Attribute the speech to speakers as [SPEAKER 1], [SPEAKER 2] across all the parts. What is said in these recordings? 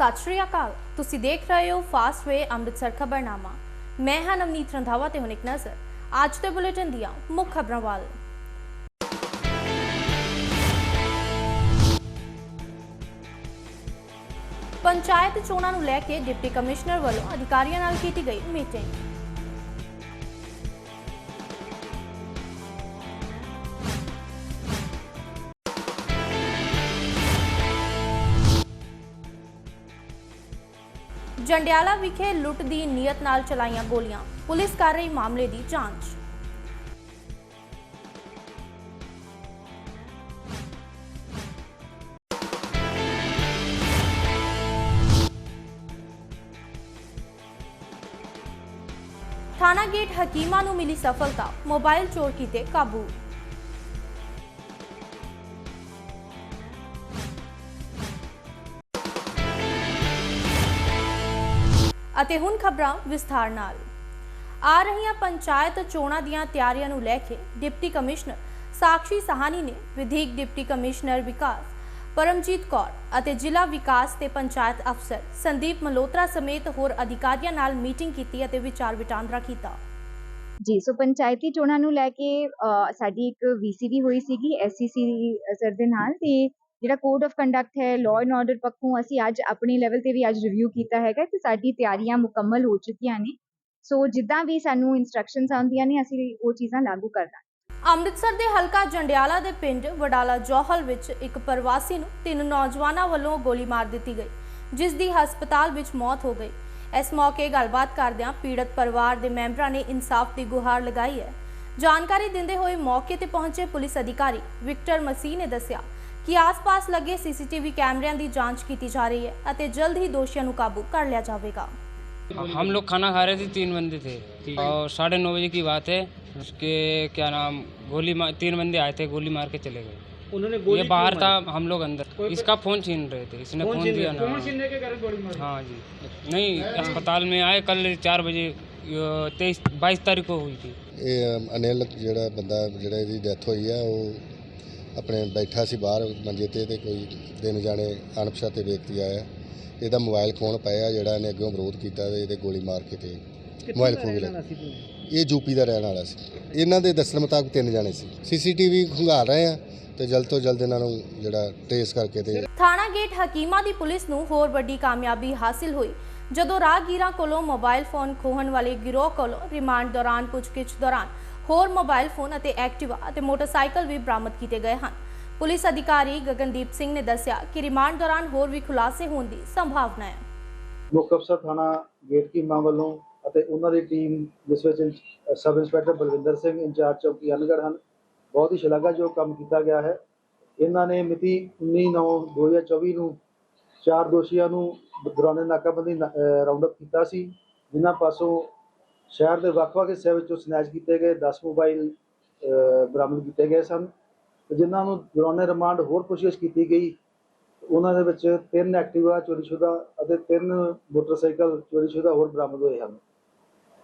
[SPEAKER 1] ਸਤਿ ਸ਼੍ਰੀ ਅਕਾਲ। ਤੁਸੀਂ ਦੇਖ ਰਹੇ ਹੋ ਫਾਸਟ ਵੇ ਅੰਮ੍ਰਿਤਸਰ ਖਬਰਨਾਮਾ। ਮੈਂ ਹਾਂ ਨਵਨੀਤ ਰੰਧਾਵਾ ਤੇ ਹੁਣ ਇੱਕ ਨਜ਼ਰ। ਅੱਜ ਦੇ ਬੁਲੇਟਿਨ ਦੀਆਂ ਮੁੱਖ ਖਬਰਾਂ ਵੱਲ। ਪੰਚਾਇਤ ਚੋਣਾਂ ਨੂੰ ਲੈ ਕੇ ਡਿਪਟੀ ਕਮਿਸ਼ਨਰ ਵੱਲੋਂ ਅਧਿਕਾਰੀਆਂ ਨਾਲ ਕੀਤੀ ਗਈ ਮੀਟਿੰਗ। ਜੰਡਿਆਲਾ ਵਿਖੇ ਲੁੱਟ ਦੀ ਨੀਅਤ ਨਾਲ ਚਲਾਈਆਂ ਗੋਲੀਆਂ। ਪੁਲਿਸ ਕਰ ਰਹੀ ਮਾਮਲੇ ਦੀ ਜਾਂਚ। ਥਾਣਾ ਗੇਟ ਹਕੀਮਾਂ ਨੂੰ ਮਿਲੀ ਸਫਲਤਾ। ਮੋਬਾਈਲ ਚੋਰ ਕੀਤੇ ਕਾਬੂ। ਅਤੇ ਹੁਣ ਖਬਰਾਂ ਵਿਸਥਾਰ ਨਾਲ। ਆ ਰਹੀਆਂ ਪੰਚਾਇਤ ਚੋਣਾਂ ਦੀਆਂ ਤਿਆਰੀਆਂ ਨੂੰ ਲੈ ਕੇ ਡਿਪਟੀ ਕਮਿਸ਼ਨਰ ਸਾਕਸ਼ੀ ਸਹਾਨੀ ਨੇ ਵਿਧੀਕ ਡਿਪਟੀ ਕਮਿਸ਼ਨਰ ਵਿਕਾਸ, ਪਰਮਜੀਤ ਕੌਰ ਅਤੇ ਜ਼ਿਲ੍ਹਾ ਵਿਕਾਸ ਤੇ ਪੰਚਾਇਤ ਅਫਸਰ ਸੰਦੀਪ ਮਲੋਤਰਾ ਸਮੇਤ ਹੋਰ ਅਧਿਕਾਰੀਆਂ ਨਾਲ ਮੀਟਿੰਗ ਕੀਤੀ ਅਤੇ ਵਿਚਾਰ ਵਟਾਂਦਰਾ ਕੀਤਾ।
[SPEAKER 2] ਜੀ, ਸੋ ਪੰਚਾਇਤੀ ਚੋਣਾਂ ਨੂੰ ਲੈ ਕੇ ਸਾਡੀ ਇੱਕ ਵੀਸੀਵੀ ਹੋਈ ਸੀਗੀ ਐਸਸੀਸੀ ਸਰ ਦੇ ਨਾਲ ਤੇ ਜਿਹੜਾ ਕੋਡ ਆਫ ਕੰਡਕਟ ਹੈ ਲਾਅ ਐਂਡ ਆਰਡਰ ਪੱਖੋਂ ਅਸੀਂ ਅੱਜ ਆਪਣੇ ਲੈਵਲ ਤੇ ਵੀ ਅੱਜ ਰਿਵਿਊ ਕੀਤਾ ਹੈਗਾ, ਤੇ ਸਾਡੀ ਤਿਆਰੀਆਂ ਮੁਕੰਮਲ ਹੋ ਚੁੱਕੀਆਂ ਨੇ। ਸੋ ਜਿੱਦਾਂ ਵੀ ਸਾਨੂੰ ਇਨਸਟਰਕਸ਼ਨਸ ਆਉਂਦੀਆਂ ਨੇ, ਅਸੀਂ ਉਹ ਚੀਜ਼ਾਂ ਲਾਗੂ ਕਰਨਾ
[SPEAKER 1] ਅੰਮ੍ਰਿਤਸਰ ਦੇ ਹਲਕਾ ਜੰਡਿਆਲਾ ਦੇ ਪਿੰਡ ਵਡਾਲਾ ਜੋਹਲ ਵਿੱਚ ਇੱਕ ਪ੍ਰਵਾਸੀ ਨੂੰ ਤਿੰਨ ਨੌਜਵਾਨਾਂ ਵੱਲੋਂ ਗੋਲੀ ਮਾਰ ਦਿੱਤੀ ਗਈ, ਜਿਸ ਦੀ ਹਸਪਤਾਲ ਵਿੱਚ ਮੌਤ ਹੋ ਗਈ। ਇਸ ਮੌਕੇ ਗੱਲਬਾਤ ਕਰਦਿਆਂ ਪੀੜਤ ਪਰਿਵਾਰ ਦੇ ਮੈਂਬਰਾਂ ਨੇ ਇਨਸਾਫ ਦੀ ਗੁਹਾਰ ਲਗਾਈ ਹੈ। ਜਾਣਕਾਰੀ ਦਿੰਦੇ ਹੋਏ ਮੌਕੇ ਤੇ ਪਹੁੰਚੇ ਪੁਲਿਸ ਅਧਿਕਾਰੀ ਵਿਕਟਰ ਮਸੀਹ ਨੇ ਦੱਸਿਆ ਕਿ ਆਸ-ਪਾਸ ਲੱਗੇ ਸੀਸੀਟੀਵੀ ਕੈਮਰਿਆਂ ਦੀ ਜਾਂਚ ਕੀਤੀ ਜਾ ਰਹੀ ਹੈ ਅਤੇ ਜਲਦ ਹੀ ਦੋਸ਼ੀਆਂ ਨੂੰ ਕਾਬੂ ਕਰ ਲਿਆ ਜਾਵੇਗਾ
[SPEAKER 3] हम लोग खाना खा रहे थे तीन बंदे थे और साढ़े नौ बजे की बात है उसके क्या नाम गोली मार तीन बंदे आए थे गोली मार के चले गए
[SPEAKER 4] उन्होंने
[SPEAKER 3] ये
[SPEAKER 4] गोली
[SPEAKER 3] बाहर
[SPEAKER 4] क्यों
[SPEAKER 3] था
[SPEAKER 4] मारी?
[SPEAKER 3] हम लोग अंदर
[SPEAKER 4] कोई-
[SPEAKER 3] इसका फोन छीन रहे थे इसने
[SPEAKER 4] फोन
[SPEAKER 3] फोन
[SPEAKER 4] छीन
[SPEAKER 3] दिया
[SPEAKER 4] रहे-
[SPEAKER 3] ना
[SPEAKER 4] फोन छीनने के कारण गोली मारी
[SPEAKER 3] हाँ जी नहीं अस्पताल में आए कल चार बजे तेईस बाईस तारीख को हुई थी
[SPEAKER 5] ਇਹ ਅਮ, ਅਨਿਲ ਜਿਹੜਾ ਬੰਦਾ ਜਿਹੜਾ ਇਹਦੀ ਡੈਥ ਹੋਈ ਆ ਉਹ ਆਪਣੇ ਬੈਠਾ ਸੀ ਬਾਹਰ ਮੰਜੇ ਤੇ ਤੇ ਕੋਈ ਦਿਨ ਜਾਣੇ ਅਣਪਛਾਤੇ ਵਿਅਕਤੀ ਆਇਆ। ਇਹਦਾ ਮੋਬਾਈਲ ਖੋਣ ਪਾਇਆ ਜਿਹੜਾ ਇਹਨੇ ਅੱਗੇ ਵਿਰੋਧ ਕੀਤਾ ਤੇ ਇਹਦੇ ਗੋਲੀ ਮਾਰ ਕੇ ਤੇ ਮੋਬਾਈਲ ਖੋਹ ਲਿਆ ਇਹ ਯੂਪੀ ਦਾ ਰਹਿਣ ਵਾਲਾ ਸੀ। ਇਹਨਾਂ ਦੇ ਦੱਸਣ ਮੁਤਾਬਕ ਤਿੰਨ ਜਾਣੇ ਸੀ। ਸੀਸੀਟੀਵੀ ਖੰਗਾਲ ਰਹੇ ਆ ਤੇ ਜਲਦ ਤੋਂ ਜਲਦ ਇਹਨਾਂ ਨੂੰ ਜਿਹੜਾ ਟ੍ਰੇਸ ਕਰਕੇ ਤੇ
[SPEAKER 1] ਥਾਣਾ ਗੇਟ ਹਕੀਮਾ ਦੀ ਪੁਲਿਸ ਨੂੰ ਹੋਰ ਵੱਡੀ ਕਾਮਯਾਬੀ ਹਾਸਲ ਹੋਈ। ਜਦੋਂ ਰਾਹਗੀਰਾਂ ਕੋਲੋਂ ਮੋਬਾਈਲ ਫੋਨ ਖੋਹਣ ਵਾਲੇ ਗਿਰੋਹ ਕੋਲੋਂ ਰਿਮਾਂਡ ਦੌਰਾਨ ਪੁੱਛਗਿੱਛ ਦੌਰਾਨ ਹੋਰ ਮੋਬਾਈਲ ਫੋਨ ਅਤੇ ਐਕਟਿਵਾ ਅਤੇ ਮੋਟਰਸਾਈਕਲ ਵੀ ਬਰਾਮਦ ਕੀਤੇ ਗਏ ਹਨ। ਪੁਲਿਸ ਅਧਿਕਾਰੀ ਗਗਨਦੀਪ ਸਿੰਘ ਨੇ ਦੱਸਿਆ ਕਿ ਰਿਮਾਂਡ ਦੌਰਾਨ ਹੋਰ ਵੀ ਖੁਲਾਸੇ ਹੋਣ ਦੀ ਸੰਭਾਵਨਾ ਹੈ।
[SPEAKER 6] ਮੁੱਖ ਅਫਸਰ ਥਾਣਾ ਗੇਟ ਕੀਮਾ ਵੱਲੋਂ ਅਤੇ ਉਹਨਾਂ ਦੀ ਟੀਮ, ਜਿਸ ਵਿੱਚ sub inspector Balwinder Singh, in charge ਚੌਕੀ ਅਨਗੜ ਹਨ, ਬਹੁਤ ਹੀ ਸ਼ਲਾਘਾਯੋਗ ਕੰਮ ਕੀਤਾ ਗਿਆ ਹੈ। ਇਹਨਾਂ ਨੇ ਮਿਤੀ 19/9/2024 ਨੂੰ ਚਾਰ ਦੋਸ਼ੀਆਂ ਨੂੰ ਦੌਰਾਨ ਨਾਕਾਬੰਦੀ ਰਾਉਂਡ ਅਪ ਕੀਤਾ ਸੀ, ਜਿਨ੍ਹਾਂ ਪਾਸੋਂ ਸ਼ਹਿਰ ਦੇ ਵੱਖ-ਵੱਖ ਹਿੱਸਿਆਂ ਵਿੱਚੋਂ ਸਨੈਚ ਕੀਤੇ ਗਏ 10 ਮੋਬਾਈਲ ਅ, ਬਰਾਮਦ ਕੀਤੇ ਗਏ ਸਨ। ਤੇ ਜਿਨ੍ਹਾਂ ਨੂੰ ਦੌਰਾਨੇ ਰਿਮਾਂਡ ਹੋਰ ਪੁੱਛਗਿੱਛ ਕੀਤੀ ਗਈ ਉਹਨਾਂ ਦੇ ਵਿੱਚ ਤਿੰਨ ਐਕਟਿਵਾ ਚੋਰੀਸ਼ੁਦਾ ਅਤੇ ਤਿੰਨ ਮੋਟਰਸਾਈਕਲ ਚੋਰੀਸ਼ੁਦਾ ਹੋਰ ਬਰਾਮਦ ਹੋਏ ਹਨ।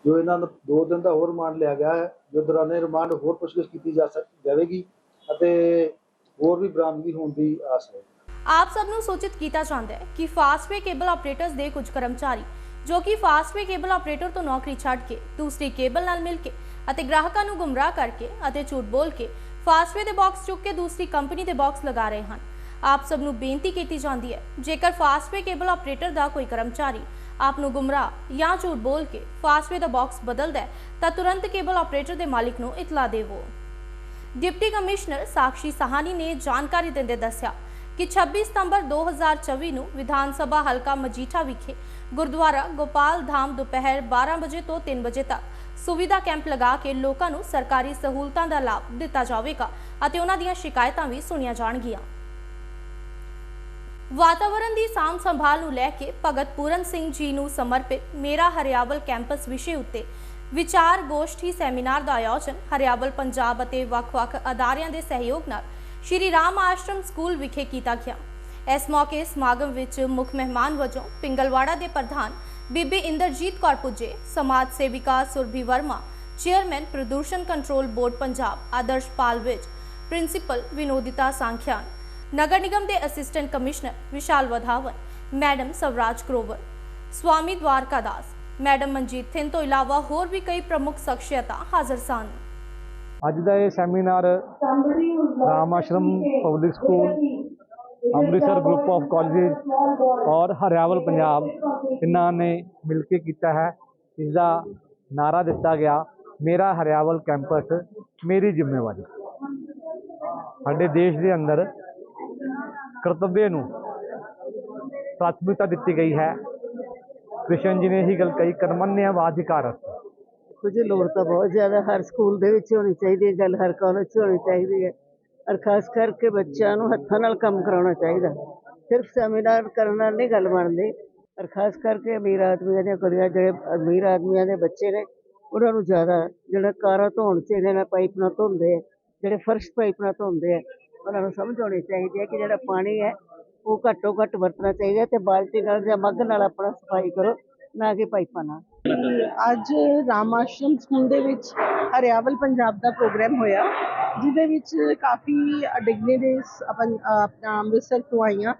[SPEAKER 6] ਜੋ ਇਹਨਾਂ ਨੂੰ ਦੋ ਦਿਨ ਦਾ ਹੋਰ ਰਿਮਾਂਡ ਲਿਆ ਗਿਆ ਹੈ ਜੋ ਦੌਰਾਨੇ ਰਿਮਾਂਡ ਹੋਰ ਪੁੱਛਗਿੱਛ ਕੀਤੀ ਜਾ ਸਕ ਜਾਵੇਗੀ ਅਤੇ ਹੋਰ ਵੀ ਬਰਾਮਦਗੀ ਹੋਣ ਦੀ ਆਸ ਹੈ।
[SPEAKER 1] ਆਪ ਸਭ ਨੂੰ ਸੂਚਿਤ ਕੀਤਾ ਜਾਂਦਾ ਹੈ ਕਿ ਫਾਸਟਵੇ ਕੇਬਲ ਆਪਰੇਟਰਸ ਦੇ ਕੁਝ ਕਰਮਚਾਰੀ ਜੋ ਕਿ ਫਾਸਟਵੇ ਕੇਬਲ ਆਪਰੇਟਰ ਤੋਂ ਨੌਕਰੀ ਛੱਡ ਕੇ, ਦੂਸਰੀ ਕੇਬਲ ਨਾਲ ਮਿਲ ਕੇ ਅਤੇ ਗ੍ਰਾਹਕਾਂ ਨੂੰ ਗੁੰਮਰਾਹ ਕਰਕੇ ਅਤੇ ਝੂਠ ਬੋਲ ਕੇ ਫਾਸਟਵੇ ਦੇ ਬਾਕਸ ਚੁੱਕ ਕੇ ਦੂਸਰੀ ਕੰਪਨੀ ਦੇ ਬਾਕਸ ਲਗਾ ਰਹੇ ਹਨ। ਆਪ ਸਭ ਨੂੰ ਬੇਨਤੀ ਕੀਤੀ ਜਾਂਦੀ ਹੈ, ਜੇਕਰ ਫਾਸਟਵੇ ਕੇਬਲ ਆਪਰੇਟਰ ਦਾ ਕੋਈ ਕਰਮਚਾਰੀ ਆਪ ਨੂੰ ਗੁੰਮਰਾਹ ਜਾਂ ਝੂਠ ਬੋਲ ਕੇ ਫਾਸਟਵੇ ਦਾ ਬਾਕਸ ਬਦਲਦਾ ਹੈ, ਤਾਂ ਤੁਰੰਤ ਕੇਬਲ ਆਪਰੇਟਰ ਦੇ ਮਾਲਕ ਨੂੰ ਇਤਲਾ ਦੇਵੋ। ਡਿਪਟੀ ਕਮਿਸ਼ਨਰ ਸਾਕਸ਼ੀ ਸਹਾਨੀ ਨੇ ਜਾਣਕਾਰੀ ਦਿੰਦੇ ਦੱਸਿਆ ਕਿ 26 ਸਤੰਬਰ 2024 ਨੂੰ ਵਿਧਾਨ ਸਭਾ ਹਲਕਾ ਮਜੀਠਾ ਵਿਖੇ ਗੁਰਦੁਆਰਾ ਗੋਪਾਲ ਧਾਮ ਦੁਪਹਿਰ 12 ਵਜੇ ਤੋਂ 3 ਵਜੇ ਤੱਕ। ਸੁਵਿਧਾ ਕੈਂਪ ਲਗਾ ਕੇ ਲੋਕਾਂ ਨੂੰ ਸਰਕਾਰੀ ਸਹੂਲਤਾਂ ਦਾ ਲਾਭ ਦਿੱਤਾ ਜਾਵੇਗਾ ਅਤੇ ਉਹਨਾਂ ਦੀਆਂ ਸ਼ਿਕਾਇਤਾਂ ਵੀ ਸੁਣੀਆਂ ਜਾਣਗੀਆਂ। ਵਾਤਾਵਰਣ ਦੀ ਸਾਂਭ ਸੰਭਾਲ ਨੂੰ ਲੈ ਕੇ ਭਗਤ ਪੂਰਨ ਸਿੰਘ ਜੀ ਨੂੰ ਸਮਰਪਿਤ ਮੇਰਾ ਹਰਿਆਵਲ ਕੈਂਪਸ ਵਿਸ਼ੇ ਉੱਤੇ ਵਿਚਾਰ ਗੋਸ਼ਟੀ ਸੈਮੀਨਾਰ ਦਾ ਆਯੋਜਨ ਹਰਿਆਵਲ ਪੰਜਾਬ ਅਤੇ ਵੱਖ-ਵੱਖ ਅਦਾਰਿਆਂ ਦੇ ਸਹਿਯੋਗ ਨਾਲ ਸ਼੍ਰੀ ਰਾਮ ਆਸ਼ਰਮ ਸਕੂਲ ਵਿਖੇ ਕੀਤਾ ਗਿਆ। ਇਸ ਮੌਕੇ ਸਮਾਗਮ ਵਿੱਚ ਮੁੱਖ ਮਹਿਮਾਨ ਵਜੋਂ ਪਿੰਗਲਵਾੜਾ ਦੇ ਪ੍ਰਧਾਨ ਬੀਬੀ ਇੰਦਰਜੀਤ ਕੌਰ ਪੁੱਜੇ ਸਮਾਜ ਸੇਵਿਕਾ ਸੁਰਭੀ ਵਰਮਾ ਚੇਅਰਮੈਨ ਪ੍ਰਦੂਸ਼ਣ control board Punjab Adarsh Pal Vij principal Vinodita Sankhyan ਨਗਰ ਨਿਗਮ ਦੇ assistant commissioner Vishal Wadhawan madam Swaraj Grover Swami Dwarka Das madam Manjit Thind ਤੋਂ ਇਲਾਵਾ ਹੋਰ ਵੀ ਕਈ ਪ੍ਰਮੁੱਖ ਸ਼ਖਸੀਅਤਾਂ ਹਾਜ਼ਰ ਸਨ।
[SPEAKER 4] ਅੱਜ ਦਾ ਇਹ seminar Ram Ashram public school Amritsar group of colleges ਔਰ ਹਰਿਆਵਲ ਪੰਜਾਬ ਇਹਨਾਂ ਨੇ ਮਿਲ ਕੇ ਕੀਤਾ ਹੈ। ਇਸ ਦਾ ਨਾਰਾ ਦਿੱਤਾ ਗਿਆ, ਮੇਰਾ ਹਰਿਆਵਲ ਕੈਂਪਸ, ਮੇਰੀ ਜ਼ਿੰਮੇਵਾਰੀ। ਸਾਡੇ ਦੇਸ਼ ਦੇ ਅੰਦਰ ਕਰਤੱਵਯ ਨੂੰ ਪ੍ਰਾਥਮਿਕਤਾ ਦਿੱਤੀ ਗਈ ਹੈ। ਕ੍ਰਿਸ਼ਨ ਜੀ ਨੇ ਇਹੀ ਗੱਲ ਕਹੀ ਕਰਮਨਿਆ ਵਾਧਿਕਾਰਤ
[SPEAKER 7] ਕੁਝ ਲੋੜ ਤਾਂ ਬਹੁਤ ਜ਼ਿਆਦਾ, ਹਰ ਸਕੂਲ ਦੇ ਵਿੱਚ ਹੋਣੀ ਚਾਹੀਦੀ ਹੈ, ਗੱਲ ਹਰ ਕਾਲਜ 'ਚ ਹੋਣੀ ਚਾਹੀਦੀ ਹੈ। ਔਰ ਖਾਸ ਕਰਕੇ ਬੱਚਿਆਂ ਨੂੰ ਹੱਥਾਂ ਨਾਲ ਕੰਮ ਕਰਾਉਣਾ ਚਾਹੀਦਾ। ਸਿਰਫ ਸੈਮੀਨਾਰ ਕਰਨ ਨਾਲ ਨਹੀਂ ਗੱਲ ਬਣਦੀ। ਔਰ ਖਾਸ ਕਰਕੇ ਅਮੀਰ ਆਦਮੀਆਂ ਦੀਆਂ ਕੁੜੀਆਂ ਜਿਹੜੇ ਅਮੀਰ ਆਦਮੀਆਂ ਦੇ ਬੱਚੇ ਨੇ, ਉਹਨਾਂ ਨੂੰ ਜ਼ਿਆਦਾ ਜਿਹੜਾ ਕਾਰਾਂ ਧੋਣ 'ਚ ਇਹਨਾਂ ਨਾਲ ਪਾਈਪ ਨਾਲ ਧੋਂਦੇ ਆ ਜਿਹੜੇ ਫਰਸ਼ ਪਾਈਪ ਨਾਲ ਧੋਂਦੇ ਆ, ਉਹਨਾਂ ਨੂੰ ਸਮਝ ਆਉਣੀ ਚਾਹੀਦੀ ਹੈ ਕਿ ਜਿਹੜਾ ਪਾਣੀ ਹੈ, ਉਹ ਘੱਟੋ ਘੱਟ ਵਰਤਣਾ ਚਾਹੀਦਾ ਤੇ ਬਾਲਟੀ ਨਾਲ ਜਾਂ ਮੱਗ ਨਾਲ ਆਪਣਾ ਸਫ਼ਾਈ ਕਰੋ। ਮੈਂ ਕਿ ਪਾਈਪਾਂ ਨਾਲ
[SPEAKER 8] ਅੱਜ ਰਾਮ ਆਸ਼ਰਮ ਸਕੂਲ ਦੇ ਵਿੱਚ ਹਰਿਆਵਲ ਪੰਜਾਬ ਦਾ ਪ੍ਰੋਗਰਾਮ ਹੋਇਆ, ਜਿਹਦੇ ਵਿੱਚ ਕਾਫੀ ਡਿਗਨਿਟਰੀਜ਼ ਆਪਣ ਆਪਣਾ ਅੰਮ੍ਰਿਤਸਰ ਤੋਂ ਆਈਆਂ।